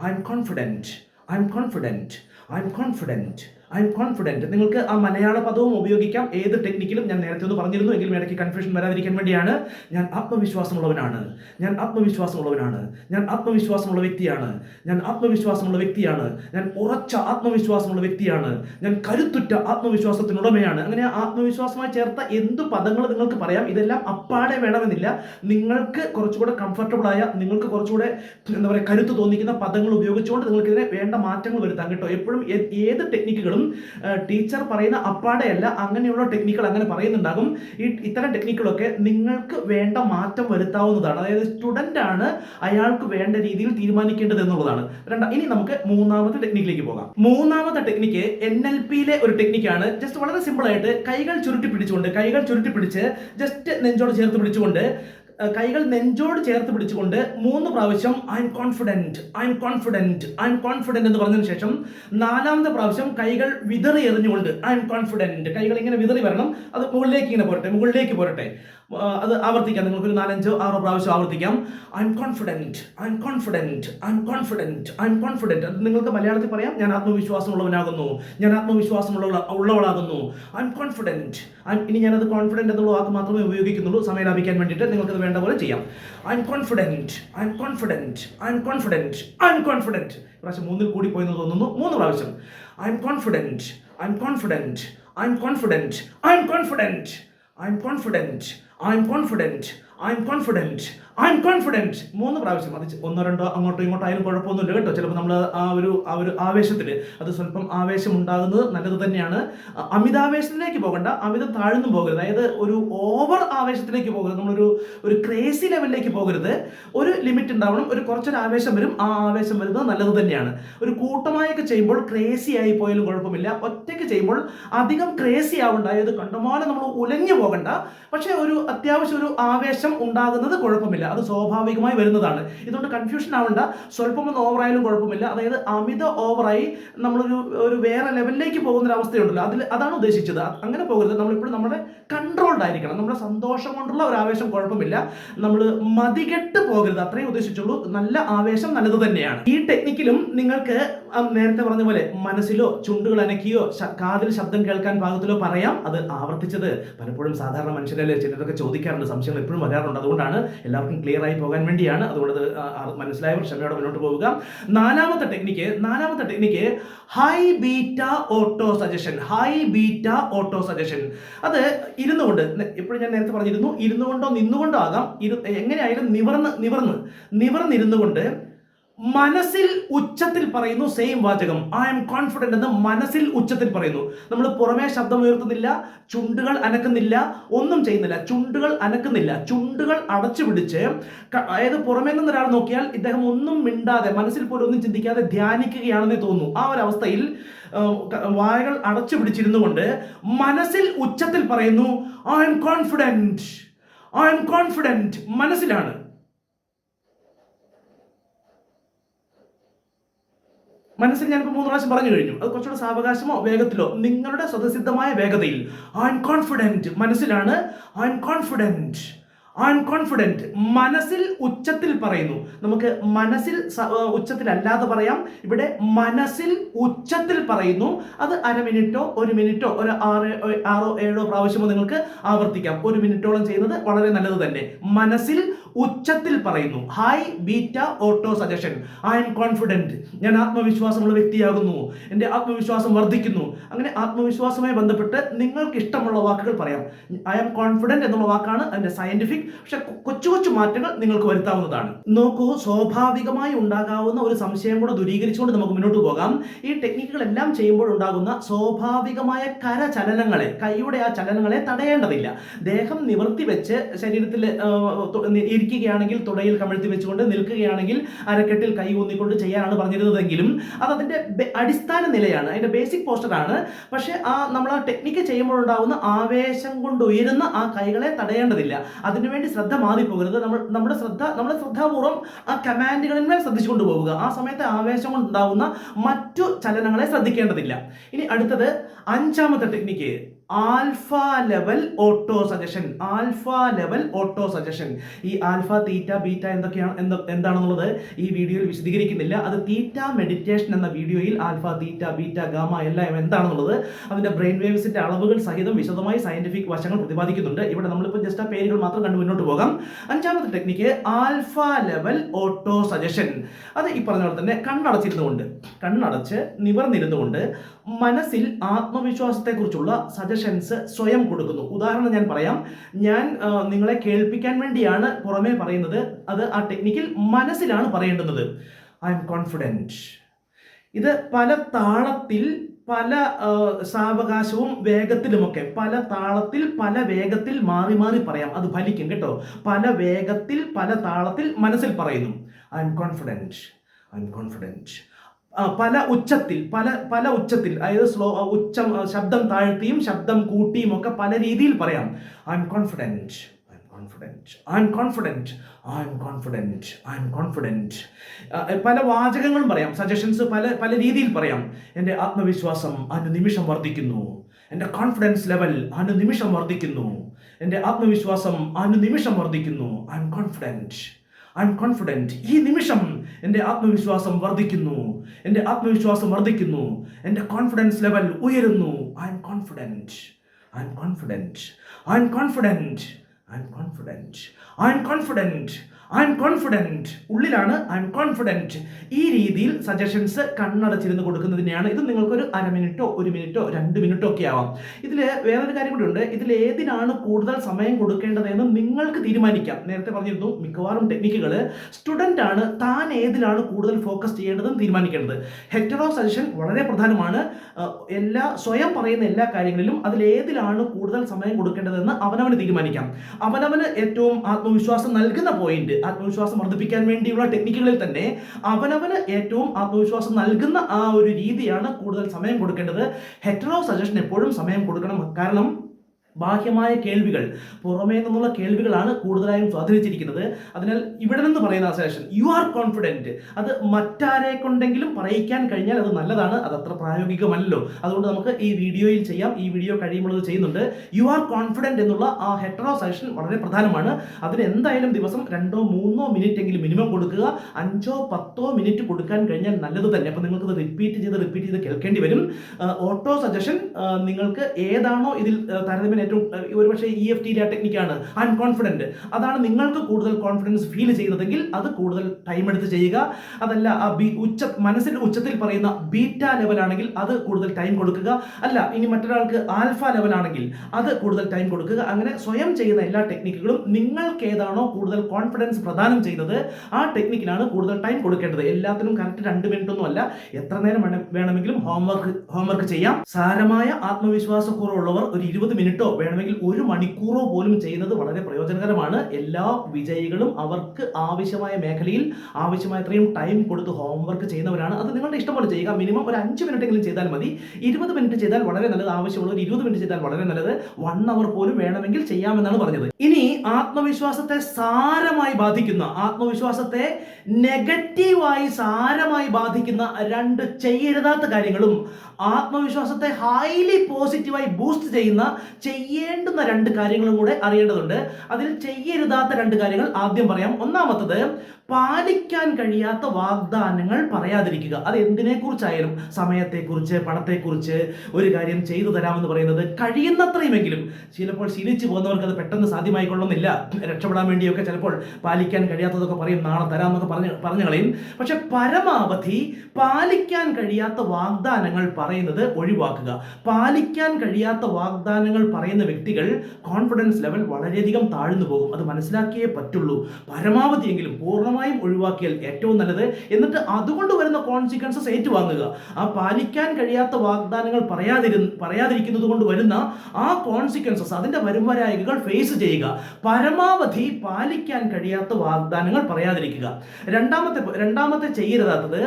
I am confident I am confident I am confident I am confident നിങ്ങൾക്ക് ആ മലയാള പദവും ഉപയോഗിക്കാം. ഏത് ടെക്നിക്കിലും ഞാൻ നേരത്തെ ഒന്ന് പറഞ്ഞിരുന്നു. എങ്കിലും ഇടയ്ക്ക് കൺഫ്യൂഷൻ വരാതിരിക്കാൻ വേണ്ടിയാണ്. ഞാൻ ആത്മവിശ്വാസമുള്ളവനാണ്. ഞാൻ ആത്മവിശ്വാസമുള്ളവനാണ്. ഞാൻ ആത്മവിശ്വാസമുള്ള വ്യക്തിയാണ്. ഞാൻ ആത്മവിശ്വാസമുള്ള വ്യക്തിയാണ്. ഞാൻ ഉറച്ച ആത്മവിശ്വാസമുള്ള വ്യക്തിയാണ്. ഞാൻ കരുത്തുറ്റ ആത്മവിശ്വാസത്തിനുടമയാണ്. അങ്ങനെ ആത്മവിശ്വാസമായി ചേർത്ത എന്ത് പദങ്ങൾ നിങ്ങൾക്ക് പറയാം? ഇതെല്ലാം അപ്പാടെ വേണമെന്നില്ല. നിങ്ങൾക്ക് കുറച്ചുകൂടെ കംഫർട്ടബിളായ നിങ്ങൾക്ക് കുറച്ചുകൂടെ എന്താ പറയുക കരുത്ത് തോന്നിക്കുന്ന പദങ്ങൾ ഉപയോഗിച്ചുകൊണ്ട് നിങ്ങൾക്കിതിനെ വേണ്ട മാറ്റങ്ങൾ വരുത്താം കേട്ടോ. എപ്പോഴും ഏത് ടെക്നിക്കുകളും ടീച്ചർ പറയുന്ന അപ്പാടെയല്ല അങ്ങനെയുള്ള ടെക്നിക്കുകൾ അങ്ങനെ പറയുന്നുണ്ടാകും. ഈ ഇത്തരം ടെക്നിക്കുകളൊക്കെ നിങ്ങൾക്ക് വേണ്ട മാറ്റം വരുത്താവുന്നതാണ്. അതായത് സ്റ്റുഡന്റ് ആണ് അയാൾക്ക് വേണ്ട രീതിയിൽ തീരുമാനിക്കേണ്ടത് എന്നുള്ളതാണ്. രണ്ടാം ഇനി നമുക്ക് മൂന്നാമത്തെ ടെക്നിക്കിലേക്ക് പോകാം. മൂന്നാമത്തെ ടെക്നിക്ക് എൻ എൽ പിയിലെ ഒരു ടെക്നിക്കാണ്. ജസ്റ്റ് വളരെ സിമ്പിൾ ആയിട്ട് കൈകൾ ചുരുട്ടി പിടിച്ചുകൊണ്ട് കൈകൾ ചുരുട്ടി പിടിച്ച് ജസ്റ്റ് നെഞ്ചോട് ചേർത്ത് പിടിച്ചുകൊണ്ട് കൈകൾ നെഞ്ചോട് ചേർത്ത് പിടിച്ചുകൊണ്ട് മൂന്ന് പ്രാവശ്യം I am confident I am confident I am confident എന്ന് പറഞ്ഞതിന് ശേഷം നാലാമത്തെ പ്രാവശ്യം കൈകൾ വിതറി എറിഞ്ഞുകൊണ്ട് ഐ എം കോൺഫിഡന്റ് കൈകൾ ഇങ്ങനെ വിതറി വരണം അത് മുകളിലേക്ക് ഇങ്ങനെ പോരട്ടെ മുകളിലേക്ക് പോരട്ടെ. അത് ആവർത്തിക്കാം. നിങ്ങൾക്ക് ഒരു നാലഞ്ചോ ആറോ പ്രാവശ്യം ആവർത്തിക്കാം. I am confident I am confident I am confident I am confident അത് നിങ്ങൾക്ക് മലയാളത്തിൽ പറയാം. ഞാൻ ആത്മവിശ്വാസമുള്ളവനാകുന്നു. ഞാൻ ആത്മവിശ്വാസമുള്ള ഉള്ളവളാകുന്നു. ഐ എം കോൺഫിഡന്റ് ഇനി ഞാനത് കോൺഫിഡന്റ് എന്നുള്ള വാക്ക് മാത്രമേ ഉപയോഗിക്കുന്നുള്ളൂ. സമയം ലാഭിക്കാൻ വേണ്ടിയിട്ട് നിങ്ങൾക്കത് വേണ്ട പോലെ ചെയ്യാം. I am confident I am confident I am confident I am confident പ്രാവശ്യം മൂന്നിൽ കൂടി പോയെന്ന് തോന്നുന്നു. മൂന്ന് പ്രാവശ്യം. I am confident I am confident I am confident I am confident I'm confident. I'm confident. I'm confident. I am confident മൂന്ന് പ്രാവശ്യം അത് ഒന്നോ രണ്ടോ അങ്ങോട്ടോ ഇങ്ങോട്ടോ ആയാലും കുഴപ്പമൊന്നുമില്ല കേട്ടോ. ചിലപ്പോൾ നമ്മൾ ആ ഒരു ആ ഒരു ആവേശത്തിൽ അത് സ്വല്പം ആവേശം ഉണ്ടാകുന്നത് നല്ലത് തന്നെയാണ്. അമിതാവേശത്തിലേക്ക് പോകണ്ട. അമിതം താഴ്ന്നും പോകരുത്. അതായത് ഒരു ഓവർ ആവേശത്തിലേക്ക് പോകരുത്. നമ്മളൊരു ഒരു ക്രേസി ലെവലിലേക്ക് പോകരുത്. ഒരു ലിമിറ്റ് ഉണ്ടാവണം. ഒരു കുറച്ചൊരു ആവേശം വരും. ആ ആവേശം വരുന്നത് നല്ലത് തന്നെയാണ്. ഒരു കൂട്ടമായൊക്കെ ചെയ്യുമ്പോൾ ക്രേസി ആയി പോയാലും കുഴപ്പമില്ല. ഒറ്റയ്ക്ക് ചെയ്യുമ്പോൾ അധികം ക്രേസി ആവണ്ട. അതായത് കണ്ടമാനം നമ്മൾ ഉലഞ്ഞു പോകണ്ട. പക്ഷേ ഒരു അത്യാവശ്യം ഒരു ആവേശം ഉണ്ടാകുന്നത് കുഴപ്പമില്ല. അത് സ്വാഭാവികമായി വരുന്നതാണ്. ഇതുകൊണ്ട് കൺഫ്യൂഷൻ ആവണ്ട. സ്വല്പം ഒന്ന് ഓവറായാലും കുഴപ്പമില്ല. അതായത് അമിത ഓവറായി നമ്മളൊരു ഒരു വേറെ ലെവലിലേക്ക് പോകുന്ന ഒരു അവസ്ഥയുണ്ടല്ലോ അതിൽ അതാണ് ഉദ്ദേശിച്ചത്. അങ്ങനെ പോകരുത്. നമ്മളിപ്പോഴും നമ്മുടെ കൺട്രോൾഡ് ആയിരിക്കണം. നമ്മുടെ സന്തോഷം കൊണ്ടുള്ള ഒരു ആവേശം കുഴപ്പമില്ല. നമ്മൾ മതികെട്ട് പോകരുത്. അത്രയും ഉദ്ദേശിച്ചുള്ളൂ. നല്ല ആവേശം നല്ലത് തന്നെയാണ്. ഈ ടെക്നിക്കിലും നിങ്ങൾക്ക് നേരത്തെ പറഞ്ഞ പോലെ മനസ്സിലോ ചുണ്ടുകൾ അനക്കിയോ കാതിൽ ശബ്ദം കേൾക്കാൻ പാകത്തിലോ പറയാം. അത് ആവർത്തിച്ചത് പലപ്പോഴും സാധാരണ മനുഷ്യരല്ലേ ചിലരൊക്കെ ചോദിക്കാറുണ്ട്. സംശയങ്ങൾ എപ്പോഴും വരാറുണ്ട്. അതുകൊണ്ടാണ് എല്ലാവർക്കും ക്ലിയർ ആയി പോകാൻ വേണ്ടിയാണ്. അതുകൊണ്ട് മനസ്സിലായവർ ക്ഷമയോടെ മുന്നോട്ട് പോവുക. നാലാമത്തെ ടെക്നിക്ക് നാലാമത്തെ technique high beta autosuggestion high beta autosuggestion അത് ഇരുന്നു കൊണ്ട് എപ്പോഴും ഞാൻ നേരത്തെ പറഞ്ഞിരുന്നു ഇരുന്നുകൊണ്ടോ നിന്നുകൊണ്ടോ ആകാം. ഇരു എങ്ങനെയായാലും നിവർന്ന് നിവർന്ന് നിവർന്നിരുന്നു കൊണ്ട് മനസ്സിൽ ഉച്ചത്തിൽ പറയുന്നു സെയിം വാചകം. ഐ എം കോൺഫിഡന്റ് എന്ന് മനസ്സിൽ ഉച്ചത്തിൽ പറയുന്നു. നമ്മൾ പുറമേ ശബ്ദം ഉയർത്തുന്നില്ല ചുണ്ടുകൾ അനക്കുന്നില്ല ഒന്നും ചെയ്യുന്നില്ല. ചുണ്ടുകൾ അനക്കുന്നില്ല. ചുണ്ടുകൾ അടച്ചു പിടിച്ച് അതായത് പുറമേ നിന്ന് ഒരാൾ നോക്കിയാൽ ഇദ്ദേഹം ഒന്നും മിണ്ടാതെ മനസ്സിൽ പോലും ഒന്നും ചിന്തിക്കാതെ ധ്യാനിക്കുകയാണെന്ന് തോന്നുന്നു. ആ ഒരു അവസ്ഥയിൽ വായകൾ അടച്ചു പിടിച്ചിരുന്നു കൊണ്ട് മനസ്സിൽ ഉച്ചത്തിൽ പറയുന്നു I am confident I am confident മനസ്സിലാണ്. മനസ്സിൽ ഞാനിപ്പോൾ മൂന്ന് പ്രാവശ്യം പറഞ്ഞു കഴിഞ്ഞു. അത് കുറച്ചുകൂടെ സാവകാശമോ വേഗത്തിലോ? നിങ്ങളുടെ സ്വതസിദ്ധമായ വേഗതയിൽ. അൺകോൺഫിഡന്റ് മനസ്സിലാണ്. അൺകോൺഫിഡന്റ് അൺകോൺഫിഡന്റ് മനസ്സിൽ ഉച്ചത്തിൽ പറയുന്നു. നമുക്ക് മനസ്സിൽ ഉച്ചത്തിൽ അല്ലാതെ പറയാം. ഇവിടെ മനസ്സിൽ ഉച്ചത്തിൽ പറയുന്നു. അത് അര മിനിറ്റോ ഒരു മിനിറ്റോ ഒരു ആറ് ആറോ ഏഴോ പ്രാവശ്യമോ നിങ്ങൾക്ക് ആവർത്തിക്കാം. ഒരു മിനിറ്റോളം ചെയ്യുന്നത് വളരെ നല്ലത് തന്നെ. മനസ്സിൽ ഉച്ചത്തിൽ പറയുന്നു. High beta autosuggestion I am confident ഞാൻ ആത്മവിശ്വാസമുള്ള വ്യക്തിയാകുന്നു. എന്റെ ആത്മവിശ്വാസം വർദ്ധിക്കുന്നു. അങ്ങനെ ആത്മവിശ്വാസവുമായി ബന്ധപ്പെട്ട് നിങ്ങൾക്ക് ഇഷ്ടമുള്ള വാക്കുകൾ പറയാം. ഐ ആം കോൺഫിഡന്റ് എന്നുള്ള വാക്കാണ് അതിന്റെ സയന്റിഫിക് പക്ഷെ കൊച്ചു കൊച്ചു മാറ്റങ്ങൾ നിങ്ങൾക്ക് വരുത്താവുന്നതാണ്. നോക്കൂ സ്വാഭാവികമായി ഉണ്ടാകാവുന്ന ഒരു സംശയം കൂടെ ദൂരീകരിച്ചുകൊണ്ട് നമുക്ക് മുന്നോട്ട് പോകാം. ഈ ടെക്നിക്കുകളെല്ലാം ചെയ്യുമ്പോൾ ഉണ്ടാകുന്ന സ്വാഭാവികമായ കരചലനങ്ങളെ കൈയുടെ ആ ചലനങ്ങളെ തടയേണ്ടതില്ല. ദേഹം നിവർത്തി വെച്ച് ശരീരത്തിൽ ഇരിക്കുകയാണെങ്കിൽ തുടയിൽ കമിഴ്ത്തി വെച്ചുകൊണ്ട് നിൽക്കുകയാണെങ്കിൽ അരക്കെട്ടിൽ കൈ ഊന്നിക്കൊണ്ട് ചെയ്യാനാണ് പറഞ്ഞിരുന്നതെങ്കിലും അത് അതിന്റെ അടിസ്ഥാന നിലയാണ്. അതിന്റെ ബേസിക് പോസ്റ്റർ ആണ്. പക്ഷേ ആ നമ്മൾ ആ ടെക്നിക്ക് ചെയ്യുമ്പോൾ ഉണ്ടാകുന്ന ആവേശം കൊണ്ട് ഉയരുന്ന ആ കൈകളെ തടയേണ്ടതില്ല. അതിനുവേണ്ടി ശ്രദ്ധ മാറിപ്പോകരുത്. നമ്മൾ നമ്മുടെ ശ്രദ്ധ നമ്മൾ ശ്രദ്ധാപൂർവം ആ കമാൻഡുകളിന്മേൽ ശ്രദ്ധിച്ചുകൊണ്ട് പോവുക. ആ സമയത്ത് ആവേശം കൊണ്ടുണ്ടാവുന്ന മറ്റു ചലനങ്ങളെ ശ്രദ്ധിക്കേണ്ടതില്ല. ഇനി അടുത്തത് അഞ്ചാമത്തെ technique alpha level autosuggestion. Alpha level autosuggestion. ഈ ആൽഫ തീറ്റ ബീറ്റ എന്തൊക്കെയാണ് എന്ത- എന്താണെന്നുള്ളത് ഈ വീഡിയോയിൽ വിശദീകരിക്കുന്നില്ല. അത് തീറ്റ മെഡിറ്റേഷൻ എന്ന വീഡിയോയിൽ ആൽഫ തീറ്റ ബീറ്റ ഗാമ എല്ലാം എന്താണെന്നുള്ളത് അതിന്റെ ബ്രെയിൻ വേവ്സിന്റെ അളവുകൾ സഹിതം വിശദമായി സയന്റിഫിക് വശങ്ങൾ പ്രതിപാദിക്കുന്നുണ്ട്. ഇവിടെ നമ്മളിപ്പോൾ ജസ്റ്റ് ആ പേരുകൾ മാത്രം കണ്ടു മുന്നോട്ട് പോകാം. അഞ്ചാമത്തെ technique alpha level auto suggestion. അത് ഈ പറഞ്ഞ പോലെ തന്നെ കണ്ണടച്ചിരുന്നുകൊണ്ട് കണ്ണടച്ച് നിവർന്നിരുന്നുകൊണ്ട് മനസ്സിൽ ആത്മവിശ്വാസത്തെക്കുറിച്ചുള്ള സജഷൻസ് സ്വയം കൊടുക്കുന്നു. ഉദാഹരണം ഞാൻ പറയാം. ഞാൻ നിങ്ങളെ കേൾപ്പിക്കാൻ വേണ്ടിയാണ് പുറമേ പറയുന്നത്. അത് ആ ടെക്നിക്കിൽ മനസ്സിലാണ് പറയേണ്ടുന്നത്. ഐ എം കോൺഫിഡന്റ് ഇത് പല താളത്തിൽ പല സാവകാശവും വേഗത്തിലുമൊക്കെ പല താളത്തിൽ പല വേഗത്തിൽ മാറി മാറി പറയാം. അത് ഫലിക്കും കേട്ടോ. പല വേഗത്തിൽ പല താളത്തിൽ മനസ്സിൽ പറയുന്നു. I am confident I am confident പല ഉച്ചത്തിൽ പല പല ഉച്ചത്തിൽ അതായത് സ്ലോ ഉച്ചം ശബ്ദം താഴ്ത്തിയും ശബ്ദം കൂട്ടിയും ഒക്കെ പല രീതിയിൽ പറയാം. I am confident confident I am confident I am confident I am confident പല വാചകങ്ങളും പറയാം സജഷൻസ് പല പല രീതിയിൽ പറയാം. എന്റെ ആത്മവിശ്വാസം അനുനിമിഷം വർദ്ധിക്കുന്നു. എന്റെ കോൺഫിഡൻസ് ലെവൽ അനുനിമിഷം വർദ്ധിക്കുന്നു. എന്റെ ആത്മവിശ്വാസം അനുനിമിഷം വർദ്ധിക്കുന്നു. I am confident I am confident ഈ നിമിഷം എന്റെ ആത്മവിശ്വാസം വർദ്ധിക്കുന്നു. എന്റെ ആത്മവിശ്വാസം വർദ്ധിക്കുന്നു. എന്റെ കോൺഫിഡൻസ് ലെവൽ ഉയരുന്നു. I am confident I am confident I am confident I am confident I am confident I am confident ഉള്ളിലാണ് ഐ എം കോൺഫിഡന്റ് ഈ രീതിയിൽ സജഷൻസ് കണ്ണടച്ചിരുന്ന് കൊടുക്കുന്നതിനെയാണ്. ഇത് നിങ്ങൾക്കൊരു അര മിനിറ്റോ ഒരു മിനിറ്റോ രണ്ട് മിനിറ്റോ ഒക്കെ ആവാം. ഇതിൽ വേറൊരു കാര്യം കൂടി ഉണ്ട്. ഇതിൽ ഏതിനാണ് കൂടുതൽ സമയം കൊടുക്കേണ്ടതെന്ന് നിങ്ങൾക്ക് തീരുമാനിക്കാം. നേരത്തെ പറഞ്ഞിരുന്നു മിക്കവാറും ടെക്നിക്കുകൾ സ്റ്റുഡന്റ് ആണ് താൻ ഏതിലാണ് കൂടുതൽ ഫോക്കസ് ചെയ്യേണ്ടതെന്ന് തീരുമാനിക്കേണ്ടത്. ഹെറ്ററോ സജഷൻ വളരെ പ്രധാനമാണ്. എല്ലാ സ്വയം പറയുന്ന എല്ലാ കാര്യങ്ങളിലും അതിൽ ഏതിലാണ് കൂടുതൽ സമയം കൊടുക്കേണ്ടതെന്ന് അവനവന് തീരുമാനിക്കാം. അവനവന് ഏറ്റവും ആത്മവിശ്വാസം നൽകുന്ന പോയിന്റ് ആത്മവിശ്വാസം വർദ്ധിപ്പിക്കാൻ വേണ്ടിയുള്ള ടെക്നിക്കുകളിൽ തന്നെ അവനവന് ഏറ്റവും ആത്മവിശ്വാസം നൽകുന്ന ആ ഒരു രീതിയാണ് കൂടുതൽ സമയം കൊടുക്കേണ്ടത്. ഹെറ്ററോ സജഷൻ എപ്പോഴും സമയം കൊടുക്കണം. കാരണം ബാഹ്യമായ കേൾവികൾ പുറമേ നിന്നുള്ള കേൾവികളാണ് കൂടുതലായും സ്വാധീനിച്ചിരിക്കുന്നത്. അതിനാൽ ഇവിടെ നിന്ന് പറയുന്ന അസേഷൻ യു ആർ കോൺഫിഡന്റ് അത് മറ്റാരെ കൊണ്ടെങ്കിലും പറയിക്കാൻ കഴിഞ്ഞാൽ അത് നല്ലതാണ്. അത് അത്ര പ്രായോഗികമല്ലോ അതുകൊണ്ട് നമുക്ക് ഈ വീഡിയോയിൽ ചെയ്യാം. ഈ വീഡിയോ കഴിയുമ്പോൾ ചെയ്യുന്നുണ്ട്. യു ആർ കോൺഫിഡന്റ് എന്നുള്ള ആ ഹെറ്ററോ സെഷൻ വളരെ പ്രധാനമാണ്. അതിന് എന്തായാലും ദിവസം രണ്ടോ മൂന്നോ മിനിറ്റ് എങ്കിലും മിനിമം കൊടുക്കുക. അഞ്ചോ പത്തോ മിനിറ്റ് കൊടുക്കാൻ കഴിഞ്ഞാൽ നല്ലത് തന്നെ. അപ്പോൾ നിങ്ങൾക്കത് റിപ്പീറ്റ് ചെയ്ത് റിപ്പീറ്റ് ചെയ്ത് കേൾക്കേണ്ടി വരും. ഓട്ടോ സജഷൻ നിങ്ങൾക്ക് ഏതാണോ ഇതിൽ താരതമ്യം ഏറ്റവും ആ, ഒരുപക്ഷെ ഇ എഫ് ടിയിലെ ടെക്നിക്കാണ് അൺകോൺഫിഡന്റ് അതാണ് നിങ്ങൾക്ക് കൂടുതൽ കോൺഫിഡൻസ് ഫീൽ ചെയ്യുന്നതെങ്കിൽ അത് കൂടുതൽ ടൈം എടുത്ത് ചെയ്യുക. അതല്ല ആ ബി ഉച്ച മനസ്സിന്റെ ഉച്ചത്തിൽ പറയുന്ന ബീറ്റ ലെവലാണെങ്കിൽ അത് കൂടുതൽ ടൈം കൊടുക്കുക. അല്ല ഇനി മറ്റൊരാൾക്ക് ആൽഫ ലെവലാണെങ്കിൽ അത് കൂടുതൽ ടൈം കൊടുക്കുക. അങ്ങനെ സ്വയം ചെയ്യുന്ന എല്ലാ ടെക്നിക്കുകളും നിങ്ങൾക്ക് ഏതാണോ കൂടുതൽ കോൺഫിഡൻസ് പ്രദാനം ചെയ്യുന്നത് ആ ടെക്നിക്കിനാണ് കൂടുതൽ ടൈം കൊടുക്കേണ്ടത്. എല്ലാത്തിനും കറക്റ്റ് രണ്ട് മിനിറ്റ് ഒന്നും അല്ല. എത്ര നേരം വേണമെങ്കിലും ഹോംവർക്ക് ഹോംവർക്ക് ചെയ്യാം. സാരമായ ആത്മവിശ്വാസക്കുറവുള്ളവർ ഒരു ഇരുപത് മിനിറ്റോ വേണമെങ്കിൽ ഒരു മണിക്കൂറോ പോലും ചെയ്യുന്നത് വളരെ പ്രയോജനകരമാണ്. എല്ലാ വിജയികളും അവർക്ക് ആവശ്യമായ മേഖലയിൽ ആവശ്യമായ അത്രയും ടൈം കൊടുത്ത് ഹോംവർക്ക് ചെയ്യുന്നവരാണ്. അത് നിങ്ങളുടെ ഇഷ്ടം പോലെ ചെയ്യുക. മിനിമം ഒരു അഞ്ച് മിനിറ്റ് എങ്കിലും ചെയ്താൽ മതി. ഇരുപത് മിനിറ്റ് ചെയ്താൽ വളരെ നല്ലത്. ആവശ്യമുള്ള ഒരു ഇരുപത് മിനിറ്റ് ചെയ്താൽ വളരെ നല്ലത്. വൺ അവർ പോലും വേണമെങ്കിൽ ചെയ്യാമെന്നാണ് പറഞ്ഞത്. ഇനി ആത്മവിശ്വാസത്തെ സാരമായി ബാധിക്കുന്ന ആത്മവിശ്വാസത്തെ നെഗറ്റീവായി സാരമായി ബാധിക്കുന്ന രണ്ട് ചെയ്യരുതാത്ത കാര്യങ്ങളും ആത്മവിശ്വാസത്തെ ഹൈലി പോസിറ്റീവായി ബൂസ്റ്റ് ചെയ്യുന്ന ചെയ്യ ചെയ്യേണ്ടുന്ന രണ്ട് കാര്യങ്ങളും കൂടെ അറിയേണ്ടതുണ്ട്. അതിൽ ചെയ്യരുതാത്ത രണ്ട് കാര്യങ്ങൾ ആദ്യം പറയാം. ഒന്നാമത്തത് പാലിക്കാൻ കഴിയാത്ത വാഗ്ദാനങ്ങൾ പറയാതിരിക്കുക. അത് എന്തിനെ കുറിച്ചായാലും സമയത്തെക്കുറിച്ച് പണത്തെക്കുറിച്ച് ഒരു കാര്യം ചെയ്തു തരാമെന്ന് പറയുന്നത് കഴിയുന്നത്രയുമെങ്കിലും. ചിലപ്പോൾ ശീലിച്ചു പോകുന്നവർക്ക് അത് പെട്ടെന്ന് സാധ്യമായിക്കൊള്ളുന്നില്ല. രക്ഷപ്പെടാൻ വേണ്ടിയൊക്കെ ചിലപ്പോൾ പാലിക്കാൻ കഴിയാത്തതൊക്കെ പറയും നാളെ തരാമെന്നൊക്കെ പറഞ്ഞ് പറഞ്ഞു കളയും. പക്ഷെ പരമാവധി പാലിക്കാൻ കഴിയാത്ത വാഗ്ദാനങ്ങൾ പറയുന്നത് ഒഴിവാക്കുക. പാലിക്കാൻ കഴിയാത്ത വാഗ്ദാനങ്ങൾ പറയുന്ന വ്യക്തികൾ കോൺഫിഡൻസ് ലെവൽ വളരെയധികം താഴ്ന്നു പോകും അത് മനസ്സിലാക്കിയേ പറ്റുള്ളൂ. പരമാവധിയെങ്കിലും പൂർണമായും ഒഴിവാക്കിയാൽ ഏറ്റവും നല്ലത്. എന്നിട്ട് അതുകൊണ്ട് വരുന്ന കോൺസിക്വൻസസ് ഏറ്റുവാങ്ങുക. ആ പാലിക്കാൻ കഴിയാത്ത വാഗ്ദാനങ്ങൾ പറയാതിരു പറയാതിരിക്കുന്നത് കൊണ്ട് വരുന്ന ആ കോൺസിക്വൻസസ് അതിന്റെ വരുംവരായികകൾ ഫേസ് ചെയ്യുക. പരമാവധി പാലിക്കാൻ കഴിയാത്ത വാഗ്ദാനങ്ങൾ പറയാതിരിക്കുക. രണ്ടാമത്തെ രണ്ടാമത്തെ ചെയ്യരുതാത്തത്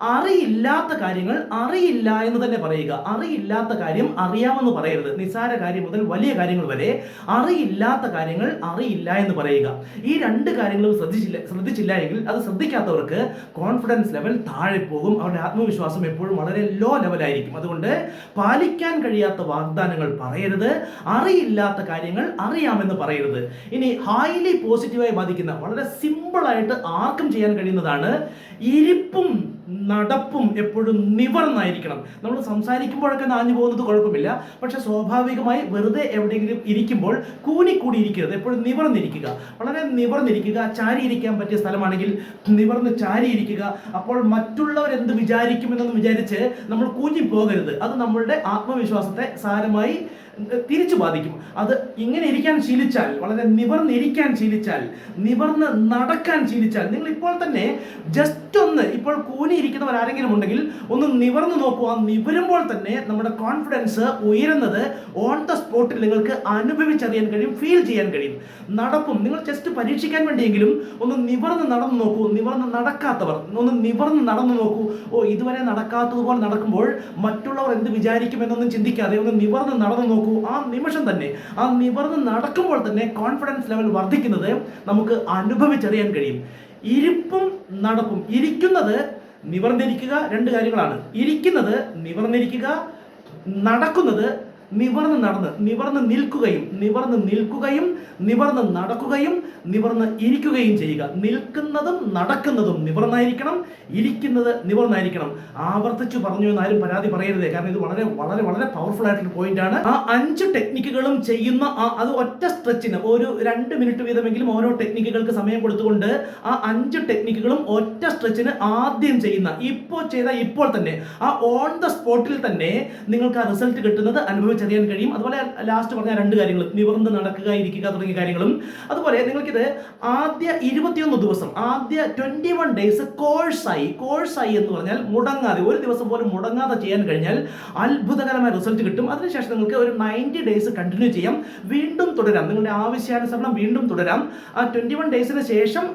അറിയില്ലാത്ത കാര്യങ്ങൾ അറിയില്ല എന്ന് തന്നെ പറയുക. അറിയില്ലാത്ത കാര്യം അറിയാമെന്ന് പറയരുത്. നിസാര കാര്യം മുതൽ വലിയ കാര്യങ്ങൾ വരെ അറിയില്ലാത്ത കാര്യങ്ങൾ അറിയില്ല എന്ന് പറയുക. ഈ രണ്ട് കാര്യങ്ങളും ശ്രദ്ധിച്ചില്ല ശ്രദ്ധിച്ചില്ല എങ്കിൽ അത് ശ്രദ്ധിക്കാത്തവർക്ക് കോൺഫിഡൻസ് ലെവൽ താഴെ പോകും. അവരുടെ ആത്മവിശ്വാസം എപ്പോഴും വളരെ ലോ ലെവലായിരിക്കും അതുകൊണ്ട് പാലിക്കാൻ കഴിയാത്ത വാഗ്ദാനങ്ങൾ പറയരുത്. അറിയില്ലാത്ത കാര്യങ്ങൾ അറിയാമെന്ന് പറയരുത്. ഇനി ഹൈലി പോസിറ്റീവായി ബാധിക്കുന്ന വളരെ സിമ്പിളായിട്ട് ആർക്കും ചെയ്യാൻ കഴിയുന്നതാണ് ഇരിപ്പും നടപ്പും എപ്പോഴും നിവർന്നായിരിക്കണം. നമ്മൾ സംസാരിക്കുമ്പോഴൊക്കെ നാഞ്ഞു പോകുന്നത് കുഴപ്പമില്ല. പക്ഷെ സ്വാഭാവികമായി വെറുതെ എവിടെയെങ്കിലും ഇരിക്കുമ്പോൾ കൂനിക്കൂടി ഇരിക്കരുത് എപ്പോഴും നിവർന്നിരിക്കുക. വളരെ നിവർന്നിരിക്കുക. ചാരി ഇരിക്കാൻ പറ്റിയ സ്ഥലമാണെങ്കിൽ നിവർന്ന് ചാരി ഇരിക്കുക അപ്പോൾ മറ്റുള്ളവർ എന്ത് വിചാരിക്കുമെന്നൊന്ന് വിചാരിച്ച് നമ്മൾ കൂഞ്ഞി പോകരുത് അത് നമ്മളുടെ ആത്മവിശ്വാസത്തെ സാരമായി തിരിച്ചു ബാധിക്കും. അത് ഇങ്ങനെ ഇരിക്കാൻ ശീലിച്ചാൽ വളരെ നിവർന്നിരിക്കാൻ ശീലിച്ചാൽ നിവർന്ന് നടക്കാൻ ശീലിച്ചാൽ നിങ്ങൾ ഇപ്പോൾ തന്നെ ജസ്റ്റ് ഒന്ന് ഇപ്പോൾ കൂനിയിരിക്കുന്നവർ ആരെങ്കിലും ഉണ്ടെങ്കിൽ ഒന്ന് നിവർന്ന് നോക്കുക നിവരുമ്പോൾ തന്നെ നമ്മുടെ കോൺഫിഡൻസ് ഉയരുന്നത് ഓൺ ദ സ്പോട്ടിൽ നിങ്ങൾക്ക് അനുഭവിച്ചറിയാൻ കഴിയും ഫീൽ ചെയ്യാൻ കഴിയും. നടപ്പും നിങ്ങൾ ജസ്റ്റ് പരീക്ഷിക്കാൻ വേണ്ടിയെങ്കിലും ഒന്ന് നിവർന്ന് നടന്നു നോക്കൂ. നിവർന്ന് നടക്കാത്തവർ ഒന്ന് നിവർന്ന് നടന്നു നോക്കൂ. ഓ ഇതുവരെ നടക്കാത്തതുപോലെ നടക്കുമ്പോൾ മറ്റുള്ളവർ എന്ത് വിചാരിക്കുമെന്നൊന്നും ചിന്തിക്കാതെ ഒന്ന് നിവർന്ന് നടന്നു നോക്കൂ. ആ നിമിഷം തന്നെ ആ നിവർന്ന് നടക്കുമ്പോൾ തന്നെ കോൺഫിഡൻസ് ലെവൽ വർദ്ധിക്കുന്നത് നമുക്ക് അനുഭവിച്ചറിയാൻ കഴിയും. ഇരിപ്പും നടപ്പും ഇരിക്കുന്നത് നിവർന്നിരിക്കുക രണ്ട് കാര്യങ്ങളാണ്. ഇരിക്കുന്നത് നിവർന്നിരിക്കുക നടക്കുന്നത് നിവർന്ന് നടന്ന് നിവർന്ന് നിൽക്കുകയും നിവർന്ന് നിൽക്കുകയും നിവർന്ന് നടക്കുകയും നിവർന്ന് ഇരിക്കുകയും ചെയ്യുക. നിൽക്കുന്നതും നടക്കുന്നതും നിവർന്നായിരിക്കണം ഇരിക്കുന്നത് നിവർന്നായിരിക്കണം. ആവർത്തിച്ചു പറഞ്ഞു എന്ന് ആരും പരാതി പറയരുതേ. കാരണം ഇത് വളരെ വളരെ വളരെ പവർഫുൾ ആയിട്ടുള്ള പോയിന്റ് ആണ്. ആ അഞ്ച് ടെക്നിക്കുകളും ചെയ്യുന്ന ആ അത് ഒറ്റ സ്ട്രെച്ചിന് ഒരു രണ്ട് മിനിറ്റ് വീതമെങ്കിലും ഓരോ ടെക്നിക്കുകൾക്ക് സമയം കൊടുത്തുകൊണ്ട് ആ അഞ്ച് ടെക്നിക്കുകളും ഒറ്റ സ്ട്രെച്ചിന് ആദ്യം ചെയ്യുന്ന ഇപ്പോ ചെയ്ത ഇപ്പോൾ തന്നെ ആ ഓൺ ദ സ്പോട്ടിൽ തന്നെ നിങ്ങൾക്ക് ആ റിസൾട്ട് കിട്ടുന്നത് അനുഭവിച്ചറിയാൻ കഴിയും. അതുപോലെ ലാസ്റ്റ് പറഞ്ഞ രണ്ട് കാര്യങ്ങൾ നിവർന്ന് നടക്കുക ഇരിക്കുക തുടങ്ങിയ കാര്യങ്ങളും. അതുപോലെ നിങ്ങൾക്കിത് ആദ്യ ഇരുപത്തിയൊന്ന് ദിവസം ആദ്യ ട്വന്റി വൺ ഡേയ്സ് കോഴ്സായി കോഴ്സായി എന്ന് പറഞ്ഞാൽ മുടങ്ങാതെ ഒരു ദിവസം പോലും മുടങ്ങാതെ ചെയ്യാൻ കഴിഞ്ഞാൽ അത്ഭുതകരമായ റിസൾട്ട് കിട്ടും. അതിനുശേഷം നിങ്ങൾക്ക് ഒരു നയന്റി ഡേയ്സ് കണ്ടിന്യൂ ചെയ്യാം. വീണ്ടും തുടരാം. നിങ്ങളുടെ ആവശ്യാനുസരണം വീണ്ടും തുടരാം. ആ ട്വന്റി വൺ ഡേയ്സിന് ശേഷം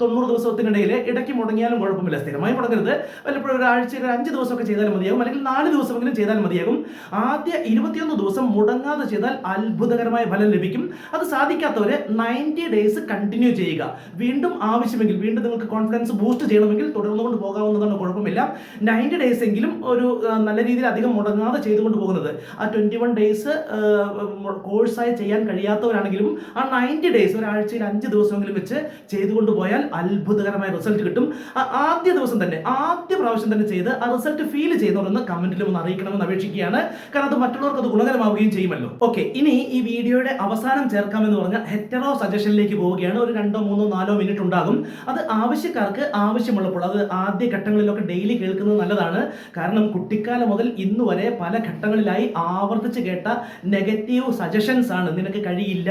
തൊണ്ണൂറ് ദിവസത്തിനിടയിൽ ഇടയ്ക്ക് മുടങ്ങിയാലും കുഴപ്പമില്ല. സ്ഥിരമായി മുടങ്ങരുത്. വല്ലപ്പോഴും ഒരാഴ്ചയിൽ ഒരു അഞ്ച് ദിവസമൊക്കെ ചെയ്താലും മതിയാകും. അല്ലെങ്കിൽ നാല് ദിവസമെങ്കിലും ചെയ്താൽ മതിയാകും. ആദ്യ ഇരുപത്തിയൊന്ന് ദിവസം മുടങ്ങാതെ ചെയ്താൽ അത്ഭുതകരമായ ഫലം ലഭിക്കും. അത് സാധിക്കാത്തവരെ നയന്റി ഡേയ്സ് കണ്ടിന്യൂ ചെയ്യുക. വീണ്ടും ആവശ്യമെങ്കിൽ വീണ്ടും നിങ്ങൾക്ക് കോൺഫിഡൻസ് ബൂസ്റ്റ് ചെയ്യണമെങ്കിൽ തുടർന്നുകൊണ്ട് പോകാവുന്നതാണ് കുഴപ്പമില്ല. നയന്റി ഡേയ്സ് എങ്കിലും ഒരു നല്ല രീതിയിൽ അധികം മുടങ്ങാതെ ചെയ്തുകൊണ്ട് പോകുന്നത്. ആ ട്വന്റി വൺ ഡേയ്സ് കോഴ്സായി ചെയ്യാൻ കഴിയാത്തവരാണെങ്കിലും ആ നയന്റി ഡേയ്സ് ഒരാഴ്ചയിൽ അഞ്ച് ദിവസമെങ്കിലും വെച്ച് ചെയ്തുകൊണ്ട് പോയാൽ അത്ഭുതകരമായ റിസൾട്ട് കിട്ടും. ആദ്യ ദിവസം തന്നെ ആദ്യ പ്രാവശ്യം തന്നെ ചെയ്ത് ആ റിസൾട്ട് ഫീൽ ചെയ്യുന്നവരൊന്ന് കമന്റിലും ഒന്ന് അറിയിക്കണമെന്ന് അപേക്ഷിക്കുകയാണ്. കാരണം അത് മറ്റുള്ളവർക്ക് അത് ഗുണകരമാവുകയും ചെയ്യുമല്ലോ. ഓക്കെ ഇനി ഈ വീഡിയോയുടെ അവസാനം ചേർക്കാമെന്ന് പറഞ്ഞാൽ ഹെറ്ററോ സജഷനിലേക്ക് പോവുകയാണ്. ഒരു രണ്ടോ മൂന്നോ നാലോ മിനിറ്റ് ഉണ്ടാകും. അത് ആവശ്യക്കാർക്ക് ആവശ്യമുള്ളപ്പോൾ അത് ആദ്യ ഘട്ടങ്ങളിലൊക്കെ ഡെയിലി കേൾക്കുന്നത് നല്ലതാണ്. കാരണം കുട്ടിക്കാലം മുതൽ ഇന്ന് വരെ പല ഘട്ടങ്ങളിലായി ആവർത്തിച്ച് കേട്ട നെഗറ്റീവ് സജഷൻസ് ആണ്. നിനക്ക് കഴിയില്ല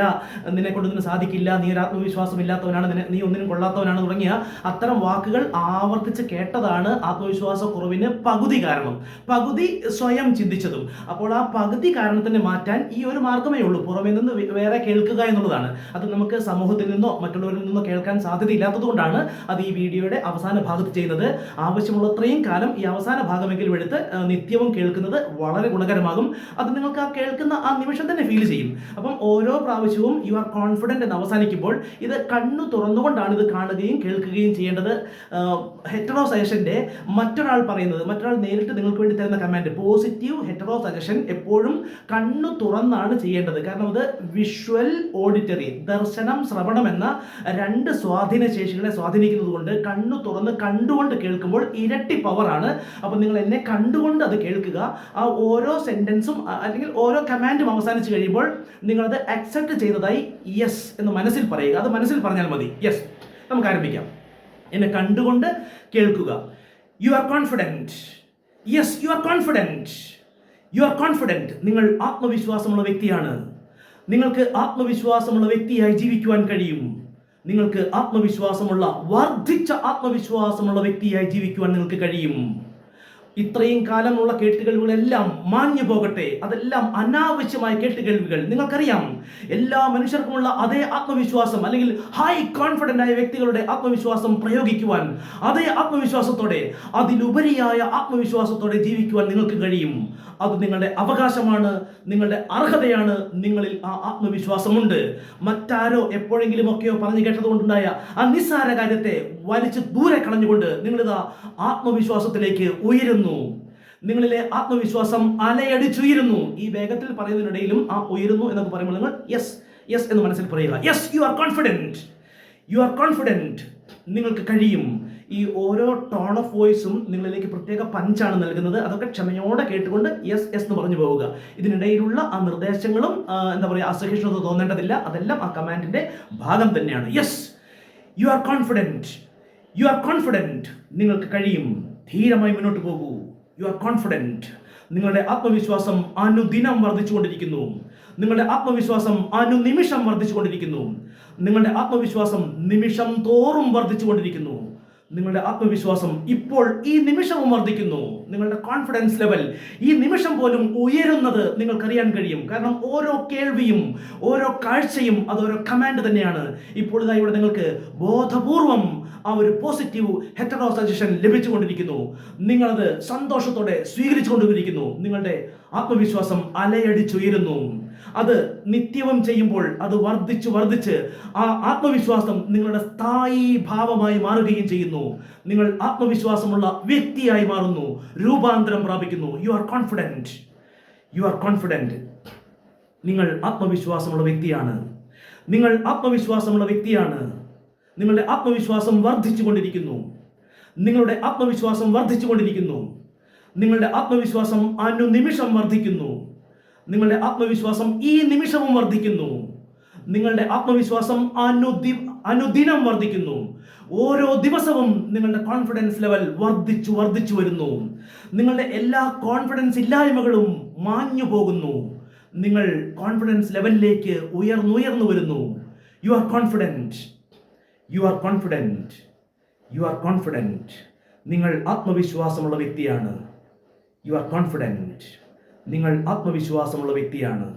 നിന്നെ കൊണ്ട് ഇതിന് സാധിക്കില്ല നീ ഒരു ആത്മവിശ്വാസം ഇല്ലാത്തവനാണ് നീ ഒന്നിനും കൊള്ളാത്തവനാണ് തുടങ്ങിയ അത്തരം വാക്കുകൾ ആവർത്തിച്ച് കേട്ടതാണ് ആത്മവിശ്വാസ കുറവിന് പകുതി കാരണം. പകുതി സ്വയം ചിന്തിച്ചതും. അപ്പോൾ ആ പകുതി കാരണത്തിന് മാറ്റാൻ ഈ ഒരു മാർഗമേ ഉള്ളൂ. പുറമേ നിന്ന് വേറെ കേൾക്കുക എന്നുള്ളതാണ്. അത് നമുക്ക് സമൂഹത്തിൽ നിന്നോ മറ്റുള്ളവരിൽ നിന്നോ കേൾക്കാൻ സാധ്യതയില്ലാത്തത് കൊണ്ടാണ് അത് ഈ വീഡിയോയുടെ അവസാന ഭാഗത്ത് ചെയ്യുന്നത്. ആവശ്യമുള്ളത്രയും കാലം ഈ അവസാന ഭാഗമെങ്കിലും എടുത്ത് നിത്യവും കേൾക്കുന്നത് വളരെ ഗുണകരമാകും. അത് നിങ്ങൾക്ക് ആ കേൾക്കുന്ന ആ നിമിഷം തന്നെ ഫീൽ ചെയ്യും. അപ്പം ഓരോ പ്രാവശ്യവും യു ആർ കോൺഫിഡന്റ് എന്ന് അവസാനിക്കുമ്പോൾ ഇത് കണ്ണു തുറന്നുകൊണ്ടാണ് ഇത് കാണുകയും കേൾക്കുകയും ചെയ്യേണ്ടത്. ഹെറ്ററോ സജഷന്റെ മറ്റൊരാൾ പറയുന്നത് മറ്റൊരാൾ നേരിട്ട് നിങ്ങൾക്ക് വേണ്ടി തരുന്ന കമാൻഡ് പോസിറ്റീവ് ഹെറ്ററോ സജഷൻ എപ്പോഴും എപ്പോഴും കണ്ണു തുറന്നാണ് ചെയ്യേണ്ടത്. കാരണം അത് വിഷ്വൽ ഓഡിറ്ററി ദർശനം ശ്രവണം എന്ന രണ്ട് സ്വാധീന ശേഷികളെ സ്വാധീനിക്കുന്നത് കൊണ്ട് കണ്ണു തുറന്ന് കണ്ടുകൊണ്ട് കേൾക്കുമ്പോൾ ഇരട്ടി പവറാണ് അപ്പോൾ നിങ്ങൾ എന്നെ കണ്ടുകൊണ്ട് അത് കേൾക്കുക. ആ ഓരോ സെന്റൻസും അല്ലെങ്കിൽ ഓരോ കമാൻഡും അവസാനിച്ച് കഴിയുമ്പോൾ നിങ്ങളത് അക്സെപ്റ്റ് ചെയ്തതായി യെസ് എന്ന് മനസ്സിൽ പറയുക. അത് മനസ്സിൽ പറഞ്ഞാൽ മതി. യെസ് നമുക്ക് ആരംഭിക്കാം. എന്നെ കണ്ടുകൊണ്ട് കേൾക്കുക. You are confident yes you are confident you are confident നിങ്ങൾ ആത്മവിശ്വാസമുള്ള വ്യക്തിയാണ്. നിങ്ങൾക്ക് ആത്മവിശ്വാസമുള്ള വ്യക്തിയായി ജീവിക്കുവാൻ കഴിയും. നിങ്ങൾക്ക് ആത്മവിശ്വാസമുള്ള വർദ്ധിച്ച ആത്മവിശ്വാസമുള്ള വ്യക്തിയായി ജീവിക്കുവാൻ നിങ്ങൾക്ക് കഴിയും. ഇത്രയും കാലമുള്ള കേട്ടുകേൾവികളെല്ലാം മാഞ്ഞു പോകട്ടെ. അതെല്ലാം അനാവശ്യമായ കേട്ടുകേൾവികൾ. നിങ്ങൾക്കറിയാം എല്ലാ മനുഷ്യർക്കുമുള്ള അതേ ആത്മവിശ്വാസം അല്ലെങ്കിൽ ഹൈ കോൺഫിഡന്റ് ആയ വ്യക്തികളുടെ ആത്മവിശ്വാസം പ്രയോഗിക്കുവാൻ അതേ ആത്മവിശ്വാസത്തോടെ അതിലുപരിയായ ആത്മവിശ്വാസത്തോടെ ജീവിക്കുവാൻ നിങ്ങൾക്ക് കഴിയും. അത് നിങ്ങളുടെ അവകാശമാണ് നിങ്ങളുടെ അർഹതയാണ് നിങ്ങളിൽ ആ ആത്മവിശ്വാസമുണ്ട്. മറ്റാരോ എപ്പോഴെങ്കിലും ഒക്കെയോ പറഞ്ഞു കേട്ടതുകൊണ്ടുണ്ടായ ആ നിസ്സാര കാര്യത്തെ വലിച്ചു ദൂരെ കളഞ്ഞുകൊണ്ട് നിങ്ങളിതാ ആത്മവിശ്വാസത്തിലേക്ക് ഉയരുന്നു. നിങ്ങളിലെ ആത്മവിശ്വാസം അലയടിച്ചുയരുന്നു ഈ വേഗത്തിൽ പറയുന്നതിനിടയിലും ആ ഉയരുന്നു എന്നൊക്കെ പറയുമ്പോൾ നിങ്ങൾ യെസ് യെസ് എന്ന് മനസ്സിൽ പറയുക. Yes you are confident you are confident നിങ്ങൾക്ക് കഴിയും. ഈ ഓരോ ടോൺ ഓഫ് വോയിസും നിങ്ങളിലേക്ക് പ്രത്യേക പഞ്ചാണ് നൽകുന്നത്. അതൊക്കെ ക്ഷമയോടെ കേട്ടുകൊണ്ട് യെസ് യെസ് എന്ന് പറഞ്ഞു പോവുക. ഇതിനിടയിലുള്ള ആ നിർദ്ദേശങ്ങളും എന്താ പറയുക അസഹിഷ്ണുത തോന്നേണ്ടതില്ല. അതെല്ലാം ആ കമാൻഡിന്റെ ഭാഗം തന്നെയാണ്. Yes you are confident you are confident നിങ്ങൾക്ക് കഴിയും. ധീരമായി മുന്നോട്ട് പോകൂ. യു ആർ കോൺഫിഡന്റ് നിങ്ങളുടെ ആത്മവിശ്വാസം അനുദിനം വർദ്ധിച്ചുകൊണ്ടിരിക്കുന്നു. നിങ്ങളുടെ ആത്മവിശ്വാസം അനുനിമിഷം വർദ്ധിച്ചുകൊണ്ടിരിക്കുന്നു. നിങ്ങളുടെ ആത്മവിശ്വാസം നിമിഷം തോറും വർദ്ധിച്ചുകൊണ്ടിരിക്കുന്നു. നിങ്ങളുടെ ആത്മവിശ്വാസം ഇപ്പോൾ ഈ നിമിഷവും വർദ്ധിക്കുന്നു. നിങ്ങളുടെ കോൺഫിഡൻസ് ലെവൽ ഈ നിമിഷം പോലും ഉയരുന്നത് നിങ്ങൾക്കറിയാൻ കഴിയും. കാരണം ഓരോ കേൾവിയും ഓരോ കാഴ്ചയും അതോരോ കമാൻഡ് തന്നെയാണ്. ഇപ്പോൾ ഇവിടെ നിങ്ങൾക്ക് ബോധപൂർവം ആ ഒരു പോസിറ്റീവ് ഹെറ്ററോ സജഷൻ ലഭിച്ചുകൊണ്ടിരിക്കുന്നു. നിങ്ങളത് സന്തോഷത്തോടെ സ്വീകരിച്ചുകൊണ്ടിരിക്കുന്നു. നിങ്ങളുടെ ആത്മവിശ്വാസം അലയടിച്ചുയരുന്നു. അത് നിത്യവും ചെയ്യുമ്പോൾ അത് വർദ്ധിച്ച് വർദ്ധിച്ച് ആ ആത്മവിശ്വാസം നിങ്ങളുടെ സ്ഥായി ഭാവമായി മാറുകയും ചെയ്യുന്നു. നിങ്ങൾ ആത്മവിശ്വാസമുള്ള വ്യക്തിയായി മാറുന്നു. രൂപാന്തരം പ്രാപിക്കുന്നു. You are confident you are confident നിങ്ങൾ ആത്മവിശ്വാസമുള്ള വ്യക്തിയാണ്. നിങ്ങൾ ആത്മവിശ്വാസമുള്ള വ്യക്തിയാണ്. നിങ്ങളുടെ ആത്മവിശ്വാസം വർദ്ധിച്ചു കൊണ്ടിരിക്കുന്നു. നിങ്ങളുടെ ആത്മവിശ്വാസം വർദ്ധിച്ചു കൊണ്ടിരിക്കുന്നു. നിങ്ങളുടെ ആത്മവിശ്വാസം അനുനിമിഷം വർദ്ധിക്കുന്നു. നിങ്ങളുടെ ആത്മവിശ്വാസം ഈ നിമിഷവും വർദ്ധിക്കുന്നു. നിങ്ങളുടെ ആത്മവിശ്വാസം അനുദി അനുദിനം വർദ്ധിക്കുന്നു. ഓരോ ദിവസവും നിങ്ങളുടെ കോൺഫിഡൻസ് ലെവൽ വർദ്ധിച്ചു വർദ്ധിച്ചു വരുന്നു. നിങ്ങളുടെ എല്ലാ കോൺഫിഡൻസ് ഇല്ലായ്മകളും മാഞ്ഞു പോകുന്നു. നിങ്ങൾ കോൺഫിഡൻസ് ലെവലിലേക്ക് ഉയർന്നുയർന്നു വരുന്നു. You are confident you are confident you are confident നിങ്ങൾ ആത്മവിശ്വാസമുള്ള വ്യക്തിയാണ്. യു ആർ കോൺഫിഡന്റ് നിങ്ങൾ ആത്മവിശ്വാസമുള്ള വ്യക്തിയാണ്.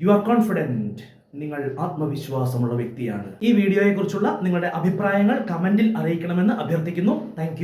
യു ആർ കോൺഫിഡന്റ് നിങ്ങൾ ആത്മവിശ്വാസമുള്ള വ്യക്തിയാണ്. ഈ വീഡിയോയെക്കുറിച്ചുള്ള നിങ്ങളുടെ അഭിപ്രായങ്ങൾ കമന്റിൽ അറിയിക്കണമെന്ന് അഭ്യർത്ഥിക്കുന്നു. താങ്ക്